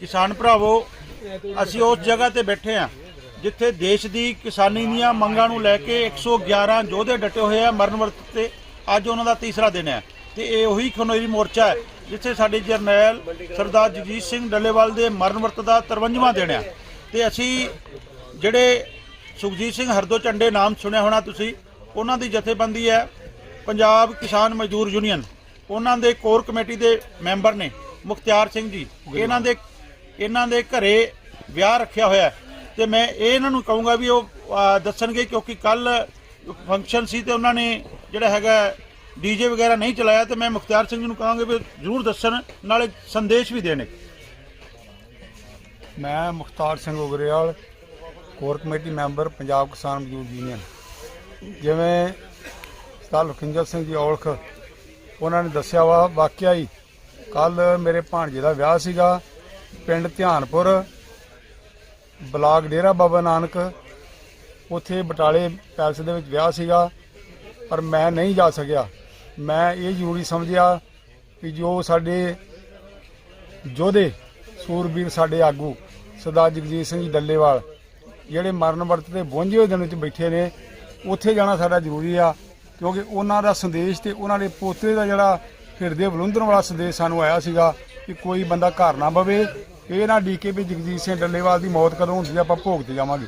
ਕਿਸਾਨ ਭਰਾਵੋ, ਅਸੀਂ ਉਸ ਜਗ੍ਹਾ ਤੇ ਬੈਠੇ ਆ ਜਿੱਥੇ ਦੇਸ਼ ਦੀ ਕਿਸਾਨੀ ਦੀਆਂ ਮੰਗਾਂ ਨੂੰ ਲੈ ਕੇ 111 ਯੋਧੇ ਡਟੇ ਹੋਏ ਆ ਮਰਨ ਵਰਤ ਤੇ ਅੱਜ ਉਹਨਾਂ ਦਾ ਤੀਸਰਾ ਦਿਨ ਹੈ ਤੇ ਇਹ ਉਹੀ ਖਨੋਰੀ ਮੋਰਚਾ ਹੈ ਜਿੱਥੇ ਸਾਡੇ ਜਰਨੈਲ ਸਰਦਾਰ ਜਗਜੀਤ ਸਿੰਘ ਡੱਲੇਵਾਲ ਦੇ ਮਰਨ ਵਰਤ ਦਾ 53ਵਾਂ ਦਿਨ ਹੈ। ਤੇ ਅਸੀਂ ਜਿਹੜੇ ਸੁਖਜੀਤ ਸਿੰਘ ਹਰਦੋ ਝੰਡੇ ਨਾਮ ਸੁਣਿਆ ਹੋਣਾ ਤੁਸੀਂ, ਉਹਨਾਂ ਦੀ ਜਥੇਬੰਦੀ ਹੈ ਪੰਜਾਬ ਕਿਸਾਨ ਮਜ਼ਦੂਰ ਯੂਨੀਅਨ। ਉਹਨਾਂ ਦੇ ਕੋਰ ਕਮੇਟੀ ਦੇ ਮੈਂਬਰ ਨੇ। ਮੁਖਤਿਆਰ ਸਿੰਘ ਜੀ, ਇਹਨਾਂ ਦੇ ਇਹਨਾਂ ਦੇ ਘਰੇ ਵਿਆਹ ਰੱਖਿਆ ਹੋਇਆ ਹੈ। ਤੇ ਮੈਂ ਇਹਨਾਂ ਨੂੰ ਕਹੂੰਗਾ ਵੀ ਉਹ ਦੱਸਣਗੇ ਕਿਉਂਕਿ ਕੱਲ ਫੰਕਸ਼ਨ ਸੀ ਤੇ ਉਹਨਾਂ ਨੇ ਜਿਹੜਾ ਹੈਗਾ ਡੀਜੇ ਵਗੈਰਾ ਨਹੀਂ ਚਲਾਇਆ ਤੇ ਮੈਂ ਮੁਖਤਿਆਰ ਸਿੰਘ ਜੀ ਨੂੰ ਕਹਾਂਗਾ ਵੀ ਜ਼ਰੂਰ ਦੱਸਣ, ਨਾਲੇ ਸੰਦੇਸ਼ ਵੀ ਦੇਣ ਮੈਂ Mukhtar Singh Ugrewal, core committee member, Punjab Kisan Mazdoor union. ਜਿਵੇਂ ਸਰਦਾਰ ਲਖਿੰਦਰ ਸਿੰਘ ਜੀ ਔਲਖ, ਉਹਨਾਂ ਨੇ ਦੱਸਿਆ ਵਾ, ਵਾਕਿਆ ਹੀ ਕੱਲ ਮੇਰੇ ਭਾਣਜੇ ਦਾ ਵਿਆਹ ਸੀਗਾ, ਪਿੰਡ ਧਿਆਨਪੁਰ, ਬਲਾਕ ਡੇਰਾ ਬਾਬਾ ਨਾਨਕ। ਉੱਥੇ ਬਟਾਲੇ ਪੈਲਸ ਦੇ ਵਿੱਚ ਵਿਆਹ ਸੀਗਾ, ਪਰ ਮੈਂ ਨਹੀਂ ਜਾ ਸਕਿਆ। ਮੈਂ ਇਹ ਜ਼ਰੂਰੀ ਸਮਝਿਆ ਕਿ ਜੋ ਸਾਡੇ ਯੋਧੇ, ਸੂਰਬੀਰ ਸਾਡੇ ਆਗੂ, ਸਰਦਾਰ ਜਗਜੀਤ ਸਿੰਘ ਡੱਲੇਵਾਲ, ਜਿਹੜੇ ਮਰਨ ਵਰਤ ਤੇ 52 ਦਿਨ ਵਿੱਚ ਬੈਠੇ ਨੇ, ਉੱਥੇ ਜਾਣਾ ਸਾਡਾ ਜ਼ਰੂਰੀ ਆ, ਕਿਉਂਕਿ ਉਹਨਾਂ ਦਾ ਸੰਦੇਸ਼ ਤੇ ਉਹਨਾਂ ਦੇ ਪੋਤੇ ਦਾ ਜਿਹੜਾ ਹਿਰਦੇ ਬਲੁੰਦਰਨ ਵਾਲਾ ਸੰਦੇਸ਼ ਸਾਨੂੰ ਆਇਆ ਸੀਗਾ ਕਿ ਕੋਈ ਬੰਦਾ ਘਰ ਨਾ ਬਵੇ। ਇਹ ਨਾ ਡੀਕੇ ਵੀ ਜਗਜੀਤ ਸਿੰਘ ਡੱਲੇਵਾਲ ਦੀ ਮੌਤ ਕਦੋਂ ਹੁੰਦੀ ਆ, ਆਪਾਂ ਭੋਗ ਤੇ ਜਾਵਾਂਗੇ।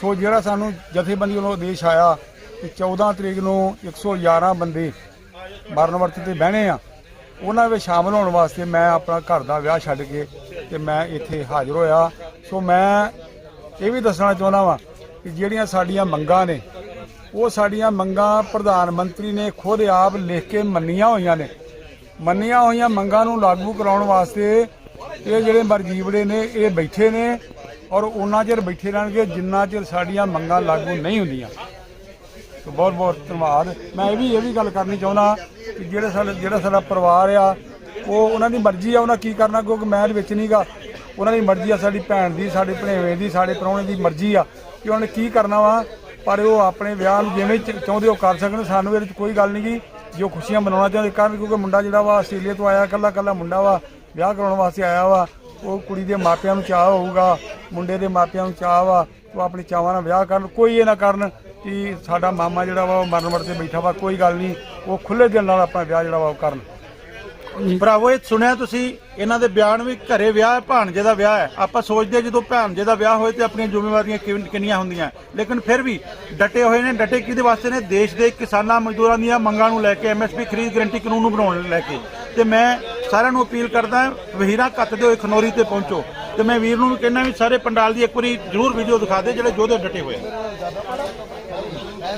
ਸੋ ਜਿਹੜਾ ਸਾਨੂੰ ਜਥੇਬੰਦੀ ਵੱਲੋਂ ਆਦੇਸ਼ ਆਇਆ ਕਿ 14 ਤਰੀਕ ਨੂੰ 111 ਬੰਦੇ ਮਰਨ ਵਰਤ ਤੇ ਬਹਿਣੇ ਆ ਉਹਨਾਂ ਵਿੱਚ ਸ਼ਾਮਲ ਹੋਣ ਵਾਸਤੇ ਮੈਂ ਆਪਣਾ ਘਰ ਦਾ ਵਿਆਹ ਛੱਡ ਕੇ ਤੇ ਮੈਂ ਇੱਥੇ ਹਾਜ਼ਰ ਹੋਇਆ। ਸੋ ਮੈਂ ਇਹ ਵੀ ਦੱਸਣਾ ਚਾਹੁੰਦਾ ਵਾਂ ਕਿ ਜਿਹੜੀਆਂ ਸਾਡੀਆਂ ਮੰਗਾਂ ਨੇ ਉਹ ਸਾਡੀਆਂ ਮੰਗਾਂ ਪ੍ਰਧਾਨ ਮੰਤਰੀ ਨੇ ਖੁਦ ਆਪ ਲਿਖ ਕੇ ਮੰਨੀਆਂ ਹੋਈਆਂ ਨੇ। ਮੰਨੀਆਂ ਹੋਈਆਂ ਮੰਗਾਂ ਨੂੰ ਲਾਗੂ ਕਰਾਉਣ ਵਾਸਤੇ ਇਹ ਜਿਹੜੇ ਮਰਜੀਵੜੇ ਨੇ, ਇਹ ਬੈਠੇ ਨੇ ਔਰ ਉਹਨਾਂ ਚਿਰ ਬੈਠੇ ਰਹਿਣਗੇ ਜਿੰਨਾ ਚਿਰ ਸਾਡੀਆਂ ਮੰਗਾਂ ਲਾਗੂ ਨਹੀਂ ਹੁੰਦੀਆਂ। ਤੇ ਬਹੁਤ ਬਹੁਤ ਧੰਨਵਾਦ। ਮੈਂ ਇਹ ਵੀ ਇਹ ਵੀ ਗੱਲ ਕਰਨੀ ਚਾਹੁੰਦਾ ਕਿ ਜਿਹੜੇ ਸਾਡਾ ਜਿਹੜਾ ਸਾਡਾ ਪਰਿਵਾਰ ਆ, ਉਹ ਉਹਨਾਂ ਦੀ ਮਰਜ਼ੀ ਆ, ਉਹਨਾਂ ਕੀ ਕਰਨਾ, ਕਿਉਂਕਿ ਮੈਂ ਇਹਦੇ ਵਿੱਚ ਨਹੀਂਗਾ। ਉਹਨਾਂ ਦੀ ਮਰਜ਼ੀ ਆ, ਸਾਡੀ ਭੈਣ ਦੀ, ਸਾਡੇ ਭਣੇਵੇਂ ਦੀ, ਸਾਡੇ ਪ੍ਰਾਹੁਣੇ ਦੀ ਮਰਜ਼ੀ ਆ ਕਿ ਉਹਨਾਂ ਨੇ ਕੀ ਕਰਨਾ ਵਾ, ਪਰ ਉਹ ਆਪਣੇ ਵਿਆਹ ਨੂੰ ਜਿਵੇਂ ਚਾਹੁੰਦੇ ਉਹ ਕਰ ਸਕਣ। ਸਾਨੂੰ ਇਹਦੇ ਵਿੱਚ ਕੋਈ ਗੱਲ ਨਹੀਂ ਗੀ ਜੋ ਖੁਸ਼ੀਆਂ ਮਨਾਉਣਾ ਚਾਹੁੰਦੇ ਕਰ ਕਿਉਂਕਿ ਮੁੰਡਾ ਜਿਹੜਾ ਵਾ ਆਸਟ੍ਰੇਲੀਆ ਤੋਂ ਆਇਆ ਕੱਲਾ ਕੱਲਾ ਮੁੰਡਾ ਵਾ, ਵਿਆਹ ਕਰਾਉਣ ਵਾਸਤੇ ਆਇਆ ਵਾ, ਉਹ ਕੁੜੀ ਦੇ ਮਾਪਿਆਂ ਨੂੰ ਚਾਹ ਹੋਊਗਾ, ਮੁੰਡੇ ਦੇ ਮਾਪਿਆਂ ਨੂੰ ਚਾਹ ਵਾ, ਉਹ ਆਪਣੇ ਚਾਵਾਂ ਨਾਲ ਵਿਆਹ ਕਰਨ, ਕੋਈ ਇਹ ਨਾ ਕਰਨ ਕਿ ਸਾਡਾ ਮਾਮਾ ਜਿਹੜਾ ਵਾ ਉਹ ਮਰਨ ਵਰਤੇ ਬੈਠਾ ਵਾ, ਕੋਈ ਗੱਲ ਨਹੀਂ, ਉਹ ਖੁੱਲੇ ਦਿਲ ਨਾਲ ਆਪਣਾ ਵਿਆਹ ਜਿਹੜਾ ਵਾ ਉਹ ਕਰਨ। ਭਰਾਵੋ ਇਹ ਸੁਣਿਆ ਤੁਸੀਂ ਇਹਨਾਂ ਦੇ ਬਿਆਨ ਵੀ ਘਰੇ ਵਿਆਹ ਹੈ, ਭਾਣਜੇ ਦਾ ਵਿਆਹ ਹੈ। ਆਪਾਂ ਸੋਚਦੇ ਹਾਂ ਜਦੋਂ ਭਾਣਜੇ ਦਾ ਵਿਆਹ ਹੋਏ ਤੇ ਆਪਣੀਆਂ ਜ਼ਿੰਮੇਵਾਰੀਆਂ ਕਿੰਨੀਆਂ ਹੁੰਦੀਆਂ। ਲੇਕਿਨ ਫਿਰ ਵੀ ਡਟੇ ਹੋਏ ਨੇ ਡਟੇ ਕਿਹਦੇ ਵਾਸਤੇ ਨੇ? ਦੇਸ਼ ਦੇ ਕਿਸਾਨਾਂ ਮਜ਼ਦੂਰਾਂ ਦੀਆਂ ਮੰਗਾਂ ਨੂੰ ਲੈ ਕੇ ਐਮਐਸਪੀ ਖਰੀਦ ਗਰੰਟੀ ਕਾਨੂੰਨ ਨੂੰ ਬਣਾਉਣ ਲੈ ਕੇ। ਤੇ ਮੈਂ ਸਾਰਿਆਂ ਨੂੰ ਅਪੀਲ ਕਰਦਾ ਵਹੀਰਾ ਕੱਤਦੇ ਹੋਏ ਖਨੋਰੀ ਤੇ ਪਹੁੰਚੋ। ਤੇ ਮੈਂ ਵੀਰ ਨੂੰ ਵੀ ਕਹਿੰਦਾ ਵੀ ਸਾਰੇ ਪੰਡਾਲ ਦੀ ਇੱਕ ਵਾਰੀ ਜ਼ਰੂਰ ਵੀਡੀਓ ਦਿਖਾ ਦੇ ਜਿਹੜੇ ਯੋਧੇ ਡਟੇ ਹੋਏ ਆ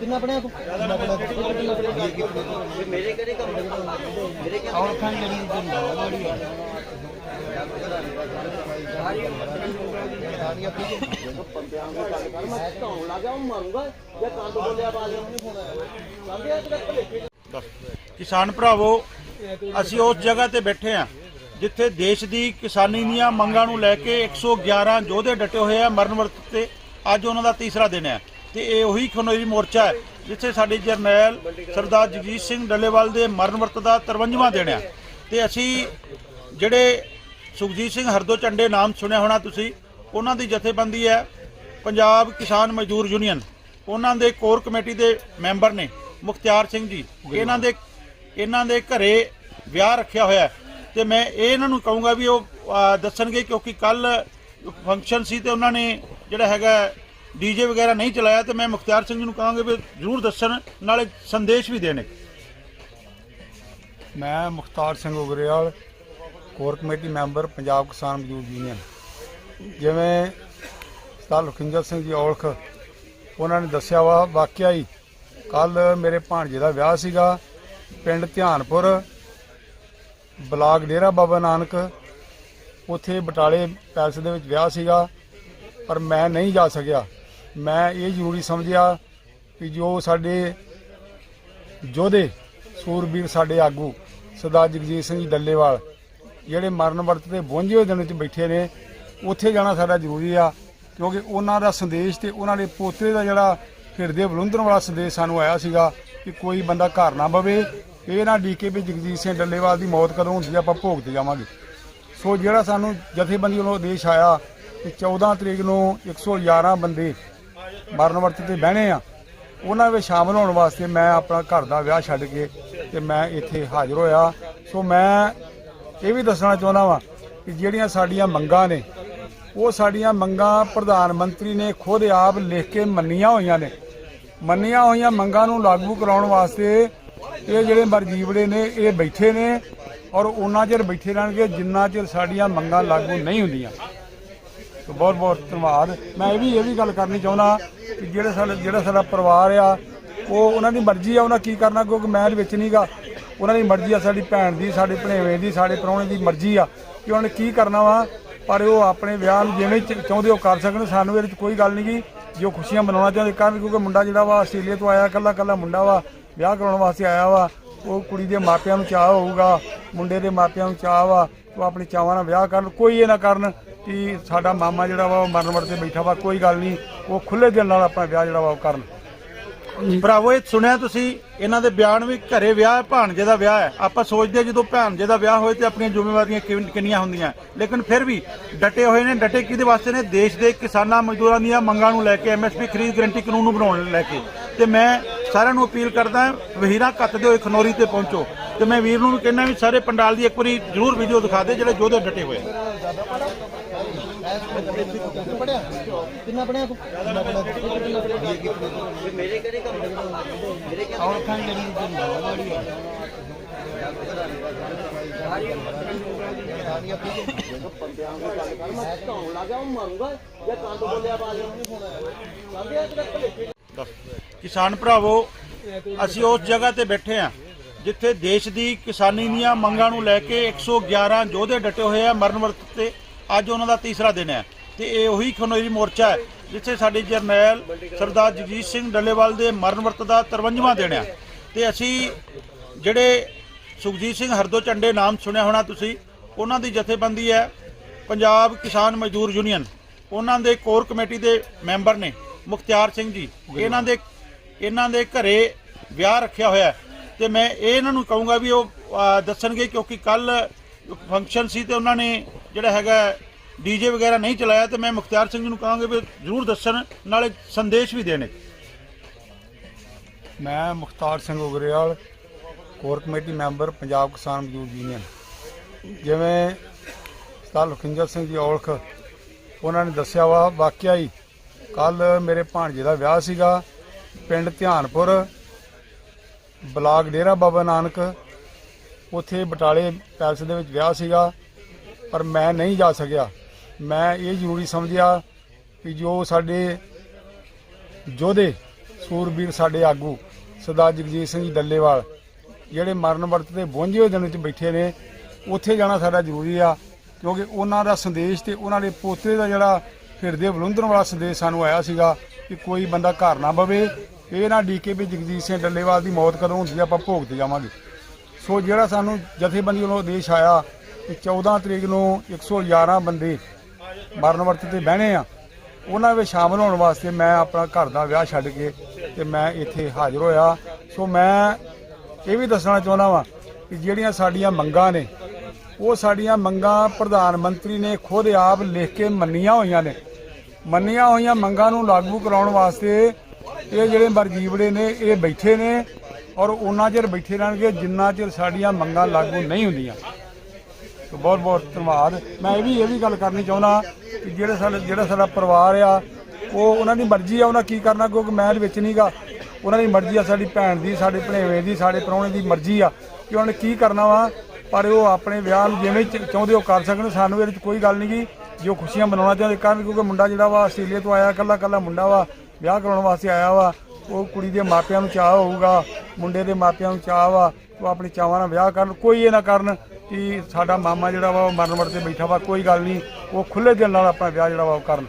ਕਿੰਨਾ ਪੜਿਆ ਤੂੰ? ਮੇਰੇ ਕਿਹੜੇ ਕੰਮ ਮੇਰੇ ਕਿਹੜੇ ਔਰ ਖਾਂ ਜਿਹੜੀ ਕਿਸਾਨ ਭਰਾਵੋ, ਅਸੀਂ ਉਸ ਜਗ੍ਹਾ ਤੇ ਬੈਠੇ ਆ ਜਿੱਥੇ ਦੇਸ਼ ਦੀ ਕਿਸਾਨੀ ਦੀਆਂ ਮੰਗਾਂ ਨੂੰ ਲੈ ਕੇ 111 ਯੋਧੇ ਡਟੇ ਹੋਏ ਆ ਮਰਨ ਵਰਤ ਤੇ। ਅੱਜ ਉਹਨਾਂ ਦਾ ਤੀਸਰਾ ਦਿਨ ਹੈ ਤੇ ਇਹ ਉਹੀ ਖਨੋਰੀ ਮੋਰਚਾ ਹੈ, ਜਿੱਥੇ ਸਾਡੇ ਜਰਨੈਲ ਸਰਦਾਰ ਜਗਜੀਤ ਸਿੰਘ ਡੱਲੇਵਾਲ ਦੇ ਮਰਨ ਵਰਤ ਦਾ 53ਵਾਂ ਦਿਨ ਹੈ। ਤੇ ਅਸੀਂ ਜਿਹੜੇ ਸੁਖਜੀਤ ਸਿੰਘ ਹਰਦੋ ਝੰਡੇ ਨਾਮ ਸੁਣਿਆ ਹੋਣਾ ਤੁਸੀਂ, ਉਹਨਾਂ ਦੀ ਜਥੇਬੰਦੀ ਹੈ ਪੰਜਾਬ ਕਿਸਾਨ ਮਜ਼ਦੂਰ ਯੂਨੀਅਨ। ਉਹਨਾਂ ਦੇ ਕੋਰ ਕਮੇਟੀ ਦੇ ਮੈਂਬਰ ਨੇ, ਮੁਖਤਿਆਰ ਸਿੰਘ ਜੀ। ਇਹਨਾਂ ਦੇ ਇਹਨਾਂ ਦੇ ਘਰੇ ਵਿਆਹ ਰੱਖਿਆ ਹੋਇਆ ਹੈ। ਤੇ ਮੈਂ ਇਹਨਾਂ ਨੂੰ ਕਹੂੰਗਾ ਵੀ ਉਹ ਦੱਸਣਗੇ ਕਿਉਂਕਿ ਕੱਲ ਫੰਕਸ਼ਨ ਸੀ ਤੇ ਉਹਨਾਂ ਨੇ ਜਿਹੜਾ ਹੈਗਾ ਡੀਜੇ ਵਗੈਰਾ ਨਹੀਂ ਚਲਾਇਆ ਤੇ ਮੈਂ ਮੁਖਤਿਆਰ ਸਿੰਘ ਜੀ ਨੂੰ ਕਹਾਂਗਾ ਵੀ ਜ਼ਰੂਰ ਦੱਸਣ, ਨਾਲੇ ਸੰਦੇਸ਼ ਵੀ ਦੇਣ ਮੈਂ Mukhtar Singh Ugrewal, core committee member, Punjab Kisan Mazdoor union. ਜਿਵੇਂ ਸਰਦਾਰ ਲਖਿੰਦਰ ਸਿੰਘ ਜੀ ਔਲਖ, ਉਹਨਾਂ ਨੇ ਦੱਸਿਆ ਵਾ, ਵਾਕਿਆ ਹੀ ਕੱਲ ਮੇਰੇ ਭਾਣਜੇ ਦਾ ਵਿਆਹ ਸੀਗਾ, ਪਿੰਡ ਧਿਆਨਪੁਰ, ਬਲਾਕ ਡੇਰਾ ਬਾਬਾ ਨਾਨਕ ਉੱਥੇ ਬਟਾਲੇ ਪੈਲਸ ਦੇ ਵਿੱਚ ਵਿਆਹ ਸੀਗਾ, ਪਰ ਮੈਂ ਨਹੀਂ ਜਾ ਸਕਿਆ। ਮੈਂ ਇਹ ਜ਼ਰੂਰੀ ਸਮਝਿਆ ਕਿ ਜੋ ਸਾਡੇ ਯੋਧੇ ਸੂਰਬੀਰ ਸਾਡੇ ਆਗੂ, ਸਰਦਾਰ ਜਗਜੀਤ ਸਿੰਘ ਜੀ ਡੱਲੇਵਾਲ, ਜਿਹੜੇ ਮਰਨ ਵਰਤ ਤੇ 52 ਦਿਨ ਵਿੱਚ ਬੈਠੇ ਨੇ, ਉੱਥੇ ਜਾਣਾ ਸਾਡਾ ਜ਼ਰੂਰੀ ਆ, ਕਿਉਂਕਿ ਉਹਨਾਂ ਦਾ ਸੰਦੇਸ਼ ਤੇ ਉਹਨਾਂ ਦੇ ਪੋਤੇ ਦਾ ਜਿਹੜਾ ਹਿਰਦੇ ਬਲੁੰਦਰਨ ਵਾਲਾ ਸੰਦੇਸ਼ ਸਾਨੂੰ ਆਇਆ ਸੀਗਾ ਕਿ ਕੋਈ ਬੰਦਾ ਘਰ ਨਾ ਬਵੇ। ਇਹ ਨਾ ਡੀਕੇਪੀ ਜਗਜੀਤ ਸਿੰਘ ਡੱਲੇਵਾਲ ਦੀ ਮੌਤ ਕਦੋਂ ਹੁੰਦੀ ਆ ਆਪਾਂ ਭੋਗ ਤੇ ਜਾਵਾਂਗੇ। ਸੋ ਜਿਹੜਾ ਸਾਨੂੰ ਜਥੇਬੰਦੀ ਵੱਲੋਂ ਆਦੇਸ਼ ਆਇਆ ਕਿ 14 ਤਰੀਕ ਨੂੰ 111 ਬੰਦੇ ਮਰਨ ਵਰਤ ਤੇ ਬਹਿਣੇ ਆ, ਉਹਨਾਂ ਵਿੱਚ ਸ਼ਾਮਲ ਹੋਣ ਵਾਸਤੇ ਮੈਂ ਆਪਣਾ ਘਰ ਦਾ ਵਿਆਹ ਛੱਡ ਕੇ ਤੇ ਮੈਂ ਇੱਥੇ ਹਾਜ਼ਰ ਹੋਇਆ। ਸੋ ਮੈਂ ਇਹ ਵੀ ਦੱਸਣਾ ਚਾਹੁੰਦਾ ਵਾਂ ਕਿ ਜਿਹੜੀਆਂ ਸਾਡੀਆਂ ਮੰਗਾਂ ਨੇ, ਉਹ ਸਾਡੀਆਂ ਮੰਗਾਂ ਪ੍ਰਧਾਨ ਮੰਤਰੀ ਨੇ ਖੁਦ ਆਪ ਲਿਖ ਕੇ ਮੰਨੀਆਂ ਹੋਈਆਂ ਨੇ। ਮੰਨੀਆਂ ਹੋਈਆਂ ਮੰਗਾਂ ਨੂੰ ਲਾਗੂ ਕਰਾਉਣ ਵਾਸਤੇ ਇਹ ਜਿਹੜੇ ਮਰਜੀਵੜੇ ਨੇ, ਇਹ ਬੈਠੇ ਨੇ ਔਰ ਉਹਨਾਂ ਚਿਰ ਬੈਠੇ ਰਹਿਣਗੇ, ਜਿੰਨਾ ਚਿਰ ਸਾਡੀਆਂ ਮੰਗਾਂ ਲਾਗੂ ਨਹੀਂ ਹੁੰਦੀਆਂ। ਸੋ ਬਹੁਤ ਬਹੁਤ ਧੰਨਵਾਦ। ਮੈਂ ਇਹ ਵੀ ਇਹ ਵੀ ਗੱਲ ਕਰਨੀ ਚਾਹੁੰਦਾ ਕਿ ਜਿਹੜੇ ਸਾਡਾ ਜਿਹੜਾ ਸਾਡਾ ਪਰਿਵਾਰ ਆ, ਉਹ ਉਹਨਾਂ ਦੀ ਮਰਜ਼ੀ ਆ, ਉਹਨਾਂ ਕੀ ਕਰਨਾ, ਕਿਉਂਕਿ ਮੈਂ ਇਹਦੇ ਵਿੱਚ ਨਹੀਂਗਾ ਉਹਨਾਂ ਦੀ ਮਰਜ਼ੀ ਆ, ਸਾਡੀ ਭੈਣ ਦੀ, ਸਾਡੇ ਭਣੇਵੇਂ ਦੀ, ਸਾਡੇ ਪ੍ਰਾਹੁਣੇ ਦੀ ਮਰਜ਼ੀ ਆ ਕਿ ਉਹਨਾਂ ਨੇ ਕੀ ਕਰਨਾ ਵਾ, ਪਰ ਉਹ ਆਪਣੇ ਵਿਆਹ ਨੂੰ ਜਿਵੇਂ ਚਾਹੁੰਦੇ ਉਹ ਕਰ ਸਕਣ। ਸਾਨੂੰ ਇਹਦੇ ਵਿੱਚ ਕੋਈ ਗੱਲ ਨਹੀਂ ਨਹੀਂਗੀ ਜੋ ਖੁਸ਼ੀਆਂ ਮਨਾਉਣਾ ਚਾਹੁੰਦੇ। ਕਰਨ ਕਿਉਂਕਿ ਮੁੰਡਾ ਜਿਹੜਾ ਵਾ, ਆਸਟ੍ਰੇਲੀਆ ਤੋਂ ਆਇਆ ਕੱਲਾ ਕੱਲਾ ਮੁੰਡਾ ਵਾ, ਵਿਆਹ ਕਰਾਉਣ ਵਾਸਤੇ ਆਇਆ ਵਾ, ਉਹ ਕੁੜੀ ਦੇ ਮਾਪਿਆਂ ਨੂੰ ਚਾਹ ਹੋਊਗਾ। ਮੁੰਡੇ ਦੇ ਮਾਪਿਆਂ ਨੂੰ ਚਾਹ ਵਾ ਉਹ ਆਪਣੇ ਚਾਵਾਂ ਨਾਲ ਵਿਆਹ ਕਰਨ ਕੋਈ ਇਹ ਨਾ ਕਰਨ ਕਿ ਸਾਡਾ ਮਾਮਾ ਜਿਹੜਾ ਵਾ ਉਹ ਮਰਨ ਵਰ ਤੇ ਬੈਠਾ ਵਾ ਕੋਈ ਗੱਲ ਨਹੀਂ ਉਹ ਖੁੱਲੇ ਦਿਲ ਨਾਲ ਆਪਣਾ ਵਿਆਹ ਜਿਹੜਾ ਵਾ ਉਹ ਕਰਨ। ਭਰਾਵੋ ਇਹ ਸੁਣਿਆ ਤੁਸੀਂ ਇਹਨਾਂ ਦੇ ਬਿਆਨ ਵੀ ਘਰੇ ਵਿਆਹ ਹੈ ਭਾਣਜੇ ਦਾ ਵਿਆਹ ਹੈ। ਆਪਾਂ ਸੋਚਦੇ ਜਦੋਂ ਭਾਣਜੇ ਦਾ ਵਿਆਹ ਹੋਏ ਤੇ ਆਪਣੀਆਂ ਜ਼ਿੰਮੇਵਾਰੀਆਂ ਕਿੰਨ- ਕਿੰਨੀਆਂ ਹੁੰਦੀਆਂ। ਲੇਕਿਨ ਫਿਰ ਵੀ ਡਟੇ ਹੋਏ ਨੇ ਡਟੇ ਕਿਹਦੇ ਵਾਸਤੇ ਨੇ? ਦੇਸ਼ ਦੇ ਕਿਸਾਨਾਂ ਮਜ਼ਦੂਰਾਂ ਦੀਆਂ ਮੰਗਾਂ ਨੂੰ ਲੈ ਕੇ ਐਮਐਸਪੀ ਖਰੀਦ ਗਰੰਟੀ ਕਾਨੂੰਨ ਨੂੰ ਬਣਾਉਣ ਲੈ ਕੇ। ਤੇ ਮੈਂ ਸਾਰਿਆਂ ਨੂੰ ਅਪੀਲ ਕਰਦਾ ਵਹੀਰਾ ਕੱਤਦੇ ਹੋਏ ਖਨੌਰੀ ਤੇ ਪਹੁੰਚੋ। ਤੇ ਮੈਂ ਵੀਰ ਨੂੰ ਵੀ ਕਹਿੰਦਾ ਵੀ ਸਾਰੇ ਪੰਡਾਲ ਦੀ ਇੱਕ ਵਾਰੀ ਜ਼ਰੂਰ ਵੀਡੀਓ ਦਿਖਾ ਦੇ, ਜਿਹੜੇ ਯੋਧੇ ਡਟੇ ਹੋਏ ਪੜਿਆ ਕਿੰਨਾ ਪੜਿਆ ਤੂੰ ਕਿੰਨਾ ਪੜਿਆ ਕਿੰਨਾ ਪੜਿਆ ਮੇਰੇ ਕਿਹੜੇ ਕੰਮ ਮੇਰੇ ਕਿਹੜੇ ਔਰਖਾਂ ਜਿਹੜੀ ਵਾਲੀ ਆ। ਮੈਂ ਧੌਣ ਲੱਗਾ ਉਹ ਮਰੂੰਗਾ ਜਾਂ ਕੰਨ ਬੋਲਿਆ ਬਾਜ ਨਹੀਂ ਹੋਣਾ ਸਮਝਿਆ ਤੇਰਾ ਭਲੇਖੇ ਕਿਸਾਨ ਭਰਾਵੋ ਅਸੀਂ ਉਸ ਜਗ੍ਹਾ ਤੇ ਬੈਠੇ ਆ ਜਿੱਥੇ ਦੇਸ਼ ਦੀ ਕਿਸਾਨੀ ਦੀਆਂ ਮੰਗਾਂ ਨੂੰ ਲੈ ਕੇ 111 ਯੋਧੇ ਡਟੇ ਹੋਏ ਆ ਮਰਨ ਵਰਤ ਤੇ ਅੱਜ ਉਹਨਾਂ ਦਾ ਤੀਸਰਾ ਦਿਨ ਹੈ ਤੇ ਇਹ ਉਹੀ ਖਨੋਰੀ ਮੋਰਚਾ ਹੈ ਜਿੱਥੇ ਸਾਡੇ ਜਰਨੈਲ ਸਰਦਾਰ ਜਗਜੀਤ ਸਿੰਘ ਡੱਲੇਵਾਲ ਦੇ ਮਰਨ ਵਰਤ ਦਾ 53ਵਾਂ ਦਿਨ ਹੈ। ਤੇ ਅਸੀਂ ਜਿਹੜੇ ਸੁਖਜੀਤ ਸਿੰਘ ਹਰਦੋ ਝੰਡੇ ਨਾਮ ਸੁਣਿਆ ਹੋਣਾ ਤੁਸੀਂ ਉਹਨਾਂ ਦੀ ਜਥੇਬੰਦੀ ਹੈ ਪੰਜਾਬ ਕਿਸਾਨ ਮਜ਼ਦੂਰ ਯੂਨੀਅਨ। ਉਹਨਾਂ ਦੇ ਕੋਰ ਕਮੇਟੀ ਦੇ ਮੈਂਬਰ ਨੇ ਮੁਖਤਿਆਰ ਸਿੰਘ ਜੀ। ਇਹਨਾਂ ਦੇ ਇਹਨਾਂ ਦੇ ਘਰੇ ਵਿਆਹ ਰੱਖਿਆ ਹੋਇਆ ਹੈ। ਤੇ ਮੈਂ ਇਹ ਇਹਨਾਂ ਨੂੰ ਕਹੂੰਗਾ ਵੀ ਉਹ ਦੱਸਣਗੇ ਕਿਉਂਕਿ ਕੱਲ ਫੰਕਸ਼ਨ ਸੀ ਤੇ ਉਹਨਾਂ ਨੇ ਜਿਹੜਾ ਹੈਗਾ ਡੀਜੇ ਵਗੈਰਾ ਨਹੀਂ ਚਲਾਇਆ ਤੇ ਮੈਂ ਮੁਖਤਿਆਰ ਸਿੰਘ ਜੀ ਨੂੰ ਕਹਾਂਗਾ ਵੀ ਜ਼ਰੂਰ ਦੱਸਣ, ਨਾਲੇ ਸੰਦੇਸ਼ ਵੀ ਦੇਣ। ਮੈਂ Mukhtar Singh Ugrewal, core committee member, Punjab Kisan Mazdoor union. ਜਿਵੇਂ ਸਰਦਾਰ ਲਖਿੰਦਰ ਸਿੰਘ ਜੀ ਔਲਖ, ਉਹਨਾਂ ਨੇ ਦੱਸਿਆ ਵਾ, ਵਾਕਿਆ ਹੀ ਕੱਲ ਮੇਰੇ ਭਾਣਜੇ ਦਾ ਵਿਆਹ ਸੀਗਾ। ਪਿੰਡ ਧਿਆਨਪੁਰ, ਬਲਾਕ ਡੇਰਾ ਬਾਬਾ ਨਾਨਕ, ਉੱਥੇ ਬਟਾਲੇ ਪੈਲਸ ਦੇ ਵਿੱਚ ਵਿਆਹ ਸੀਗਾ, ਪਰ ਮੈਂ ਨਹੀਂ ਜਾ ਸਕਿਆ। ਮੈਂ ਇਹ ਜ਼ਰੂਰੀ ਸਮਝਿਆ ਕਿ ਜੋ ਸਾਡੇ ਯੋਧੇ, ਸੂਰਬੀਰ ਸਾਡੇ ਆਗੂ, ਸਰਦਾਰ ਜਗਜੀਤ ਸਿੰਘ ਜੀ ਡੱਲੇਵਾਲ, ਜਿਹੜੇ ਮਰਨ ਵਰਤ ਦੇ 52 ਦਿਨ ਵਿੱਚ ਬੈਠੇ ਨੇ, ਉੱਥੇ ਜਾਣਾ ਸਾਡਾ ਜ਼ਰੂਰੀ ਆ, ਕਿਉਂਕਿ ਉਹਨਾਂ ਦਾ ਸੰਦੇਸ਼ ਤੇ ਉਹਨਾਂ ਦੇ ਪੋਤੇ ਦਾ ਜਿਹੜਾ ਹਿਰਦੇ ਬਲੁੰਦਰਨ ਵਾਲਾ ਸੰਦੇਸ਼ ਸਾਨੂੰ ਆਇਆ ਸੀਗਾ ਕਿ ਕੋਈ ਬੰਦਾ ਘਰ ਨਾ ਬਵੇ। ਇਹ ਨਾ ਡੀਕੇਪੀ ਜਗਜੀਤ ਸਿੰਘ ਡੱਲੇਵਾਲ ਦੀ ਮੌਤ ਕਦੋਂ ਹੁੰਦੀ ਆ, ਆਪਾਂ ਭੋਗ ਤੇ ਜਾਵਾਂਗੇ। ਸੋ ਜਿਹੜਾ ਸਾਨੂੰ ਜਥੇਬੰਦੀ ਵੱਲੋਂ ਆਦੇਸ਼ ਆਇਆ ਕਿ 14 ਤਰੀਕ ਨੂੰ 111 ਬੰਦੇ ਮਰਨ ਵਰਤ ਤੇ ਬਹਿਣੇ ਆ, ਉਹਨਾਂ ਵਿੱਚ ਸ਼ਾਮਲ ਹੋਣ ਵਾਸਤੇ ਮੈਂ ਆਪਣਾ ਘਰ ਦਾ ਵਿਆਹ ਛੱਡ ਕੇ ਤੇ ਮੈਂ ਇੱਥੇ ਹਾਜ਼ਰ ਹੋਇਆ। ਸੋ ਮੈਂ ਇਹ ਵੀ ਦੱਸਣਾ ਚਾਹੁੰਦਾ ਵਾਂ ਕਿ ਜਿਹੜੀਆਂ ਸਾਡੀਆਂ ਮੰਗਾਂ ਨੇ, ਉਹ ਸਾਡੀਆਂ ਮੰਗਾਂ ਪ੍ਰਧਾਨ ਮੰਤਰੀ ਨੇ ਖੁਦ ਆਪ ਲਿਖ ਕੇ ਮੰਨੀਆਂ ਹੋਈਆਂ ਨੇ। ਮੰਨੀਆਂ ਹੋਈਆਂ ਮੰਗਾਂ ਨੂੰ ਲਾਗੂ ਕਰਾਉਣ ਵਾਸਤੇ ਇਹ ਜਿਹੜੇ ਮਰਜੀਵੜੇ ਨੇ, ਇਹ ਬੈਠੇ ਨੇ ਔਰ ਉਹਨਾਂ ਚਿਰ ਬੈਠੇ ਰਹਿਣਗੇ ਜਿੰਨਾ ਚਿਰ ਸਾਡੀਆਂ ਮੰਗਾਂ ਲਾਗੂ ਨਹੀਂ ਹੁੰਦੀਆਂ। ਸੋ ਬਹੁਤ ਬਹੁਤ ਧੰਨਵਾਦ। ਮੈਂ ਇਹ ਵੀ ਇਹ ਵੀ ਗੱਲ ਕਰਨੀ ਚਾਹੁੰਦਾ ਕਿ ਜਿਹੜੇ ਸਾਡੇ ਜਿਹੜਾ ਸਾਡਾ ਪਰਿਵਾਰ ਆ, ਉਹ ਉਹਨਾਂ ਦੀ ਮਰਜ਼ੀ ਆ, ਉਹਨਾਂ ਕੀ ਕਰਨਾ, ਕਿਉਂਕਿ ਮੈਂ ਇਹਦੇ ਵਿੱਚ ਨਹੀਂਗਾ। ਉਹਨਾਂ ਦੀ ਮਰਜ਼ੀ ਆ, ਸਾਡੀ ਭੈਣ ਦੀ, ਸਾਡੇ ਭਣੇਵੇਂ ਦੀ, ਸਾਡੇ ਪ੍ਰਾਹੁਣੇ ਦੀ ਮਰਜ਼ੀ ਆ ਕਿ ਉਹਨਾਂ ਨੇ ਕੀ ਕਰਨਾ ਵਾ, ਪਰ ਉਹ ਆਪਣੇ ਵਿਆਹ ਨੂੰ ਜਿਵੇਂ ਚਾਹੁੰਦੇ ਉਹ ਕਰ ਸਕਣ। ਸਾਨੂੰ ਇਹਦੇ ਵਿੱਚ ਕੋਈ ਗੱਲ ਨਹੀਂ ਨਹੀਂਗੀ। ਜੋ ਖੁਸ਼ੀਆਂ ਮਨਾਉਣਾ ਚਾਹੁੰਦੇ ਕਰਨ, ਕਿਉਂਕਿ ਮੁੰਡਾ ਜਿਹੜਾ ਵਾ ਆਸਟ੍ਰੇਲੀਆ ਤੋਂ ਆਇਆ ਕੱਲਾ ਕੱਲਾ ਮੁੰਡਾ ਵਾ, ਵਿਆਹ ਕਰਾਉਣ ਵਾਸਤੇ ਆਇਆ ਵਾ, ਉਹ ਕੁੜੀ ਦੇ ਮਾਪਿਆਂ ਨੂੰ ਚਾਹ ਹੋਊਗਾ, ਮੁੰਡੇ ਦੇ ਮਾਪਿਆਂ ਨੂੰ ਚਾਹ ਵਾ, ਉਹ ਆਪਣੇ ਚਾਵਾਂ ਨਾਲ ਵਿਆਹ ਕਰਨ, ਕੋਈ ਇਹ ਨਾ ਕਰਨ ਕਿ ਸਾਡਾ ਮਾਮਾ ਜਿਹੜਾ ਵਾ ਉਹ ਮਰਨ ਵਰਤੇ ਬੈਠਾ ਵਾ, ਕੋਈ ਗੱਲ ਨਹੀਂ, ਉਹ ਖੁੱਲੇ ਦਿਲ ਨਾਲ ਆਪਣਾ ਵਿਆਹ ਜਿਹੜਾ ਵਾ ਉਹ ਕਰਨ।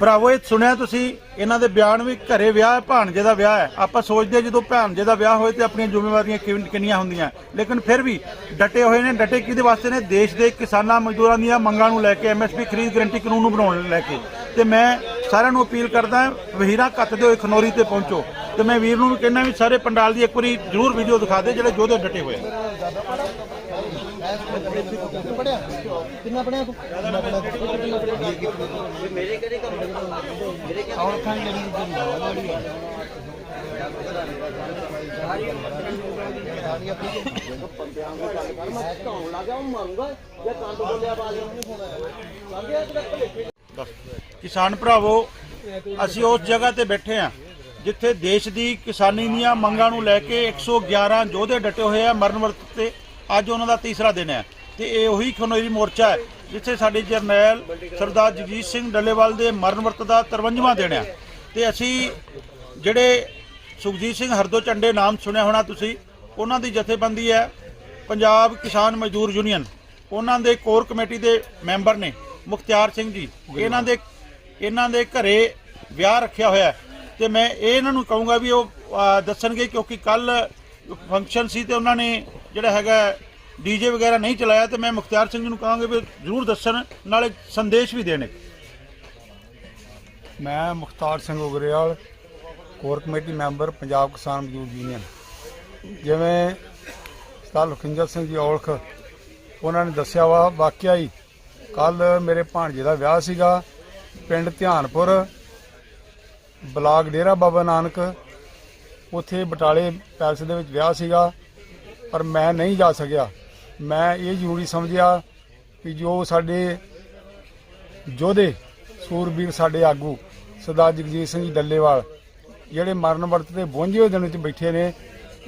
ਭਰਾਵੋ, ਇਹ ਸੁਣਿਆ ਤੁਸੀਂ, ਇਹਨਾਂ ਦੇ ਬਿਆਨ ਵੀ ਘਰੇ ਵਿਆਹ ਹੈ, ਭਾਣਜੇ ਦਾ ਵਿਆਹ ਹੈ। ਆਪਾਂ ਸੋਚਦੇ ਹਾਂ ਜਦੋਂ ਭਾਣਜੇ ਦਾ ਵਿਆਹ ਹੋਏ ਤੇ ਆਪਣੀਆਂ ਜ਼ਿੰਮੇਵਾਰੀਆਂ ਕਿੰਨੀਆਂ ਹੁੰਦੀਆਂ। ਲੇਕਿਨ ਫਿਰ ਵੀ ਡਟੇ ਹੋਏ ਨੇ, ਡਟੇ ਕਿਹਦੇ ਵਾਸਤੇ ਨੇ? ਦੇਸ਼ ਦੇ ਕਿਸਾਨਾਂ, ਮਜ਼ਦੂਰਾਂ ਦੀਆਂ ਮੰਗਾਂ ਨੂੰ ਲੈ ਕੇ ਐਮਐਸਪੀ ਖਰੀਦ ਗਰੰਟੀ ਕਾਨੂੰਨ ਨੂੰ ਬਣਾਉਣ ਨੂੰ ਲੈ ਕੇ। ਤੇ ਮੈਂ ਸਾਰਿਆਂ ਨੂੰ ਅਪੀਲ ਕਰਦਾ ਵਹੀਰਾ ਕੱਤਦੇ ਹੋਏ ਖਨੌਰੀ ਤੇ ਪਹੁੰਚੋ। ਤੇ ਮੈਂ ਵੀਰ ਨੂੰ ਵੀ ਕਹਿੰਦਾ ਵੀ ਸਾਰੇ ਪੰਡਾਲ ਦੀ ਇੱਕ ਵਾਰੀ ਜ਼ਰੂਰ ਵੀਡੀਓ ਦਿਖਾ ਦੇ ਜਿਹੜੇ ਯੋਧੇ ਡਟੇ ਹੋਏ ਆ ਕਿੰਨਾ ਪੜਿਆ ਤੂੰ? ਪੜਿਆ ਕਿੰਨਾ ਪੜਿਆ ਮੇਰੇ ਕਿਹੜੇ ਕੰਮ ਮੇਰੇ ਕਿਹੜੇ ਔਰਖਾਂ ਜਿਹੜੀ ਜਿਹੜੀ ਵਾੜੀ ਹੈ ਕਿਸਾਨ ਭਰਾਵੋ ਅਸੀਂ ਉਸ ਜਗ੍ਹਾ ਤੇ ਬੈਠੇ ਆ ਜਿੱਥੇ ਦੇਸ਼ ਦੀ ਕਿਸਾਨੀ ਦੀਆਂ ਮੰਗਾਂ ਨੂੰ ਲੈ ਕੇ 111 ਯੋਧੇ ਡਟੇ ਹੋਏ ਆ ਮਰਨ ਵਰਤ ਤੇ ਅੱਜ ਉਹਨਾਂ ਦਾ ਤੀਸਰਾ ਦਿਨ ਹੈ। ਤੇ ਇਹ ਉਹੀ ਖਨੋਰੀ ਮੋਰਚਾ ਹੈ, ਜਿੱਥੇ ਸਾਡੇ ਜਰਨੈਲ ਸਰਦਾਰ ਜਗਜੀਤ ਸਿੰਘ ਡੱਲੇਵਾਲ ਦੇ ਮਰਨ ਵਰਤ ਦਾ 53ਵਾਂ ਦਿਨ ਹੈ। ਤੇ ਅਸੀਂ ਜਿਹੜੇ ਸੁਖਜੀਤ ਸਿੰਘ ਹਰਦੋ ਝੰਡੇ ਨਾਮ ਸੁਣਿਆ ਹੋਣਾ ਤੁਸੀਂ, ਉਹਨਾਂ ਦੀ ਜਥੇਬੰਦੀ ਹੈ ਪੰਜਾਬ ਕਿਸਾਨ ਮਜ਼ਦੂਰ ਯੂਨੀਅਨ। ਉਹਨਾਂ ਦੇ ਕੋਰ ਕਮੇਟੀ ਦੇ ਮੈਂਬਰ ਨੇ, ਮੁਖਤਿਆਰ ਸਿੰਘ ਜੀ। ਇਹਨਾਂ ਦੇ ਇਹਨਾਂ ਦੇ ਘਰੇ ਵਿਆਹ ਰੱਖਿਆ ਹੋਇਆ ਹੈ। ਤੇ ਮੈਂ ਇਹ ਇਹਨਾਂ ਨੂੰ ਕਹੂੰਗਾ ਵੀ ਉਹ ਦੱਸਣਗੇ ਕਿਉਂਕਿ ਕੱਲ ਫੰਕਸ਼ਨ ਸੀ ਤੇ ਉਹਨਾਂ ਨੇ ਜਿਹੜਾ ਹੈਗਾ ਡੀਜੇ ਵਗੈਰਾ ਨਹੀਂ ਚਲਾਇਆ ਤੇ ਮੈਂ ਮੁਖਤਿਆਰ ਸਿੰਘ ਜੀ ਨੂੰ ਕਹਾਂਗਾ ਵੀ ਜ਼ਰੂਰ ਦੱਸਣ, ਨਾਲੇ ਸੰਦੇਸ਼ ਵੀ ਦੇਣ ਇੱਕ। ਮੈਂ Mukhtar Singh Ugrewal, core committee member, Punjab Kisan Mazdoor union. ਜਿਵੇਂ ਸਰਦਾਰ ਲਖਿੰਦਰ ਸਿੰਘ ਜੀ ਔਲਖ, ਉਹਨਾਂ ਨੇ ਦੱਸਿਆ ਵਾ, ਵਾਕਿਆ ਹੀ ਕੱਲ ਮੇਰੇ ਭਾਣਜੇ ਦਾ ਵਿਆਹ ਸੀਗਾ, ਪਿੰਡ ਧਿਆਨਪੁਰ, ਬਲਾਕ ਡੇਰਾ ਬਾਬਾ ਨਾਨਕ। ਉੱਥੇ ਬਟਾਲੇ ਪੈਲਸ ਦੇ ਵਿੱਚ ਵਿਆਹ ਸੀਗਾ, ਪਰ ਮੈਂ ਨਹੀਂ ਜਾ ਸਕਿਆ। ਮੈਂ ਇਹ ਜ਼ਰੂਰੀ ਸਮਝਿਆ ਕਿ ਜੋ ਸਾਡੇ ਯੋਧੇ ਸੂਰਬੀਰ ਸਾਡੇ ਆਗੂ, ਸਰਦਾਰ ਜਗਜੀਤ ਸਿੰਘ ਜੀ ਡੱਲੇਵਾਲ, ਜਿਹੜੇ ਮਰਨ ਵਰਤ ਤੇ 52 ਦਿਨ ਵਿੱਚ ਬੈਠੇ ਨੇ,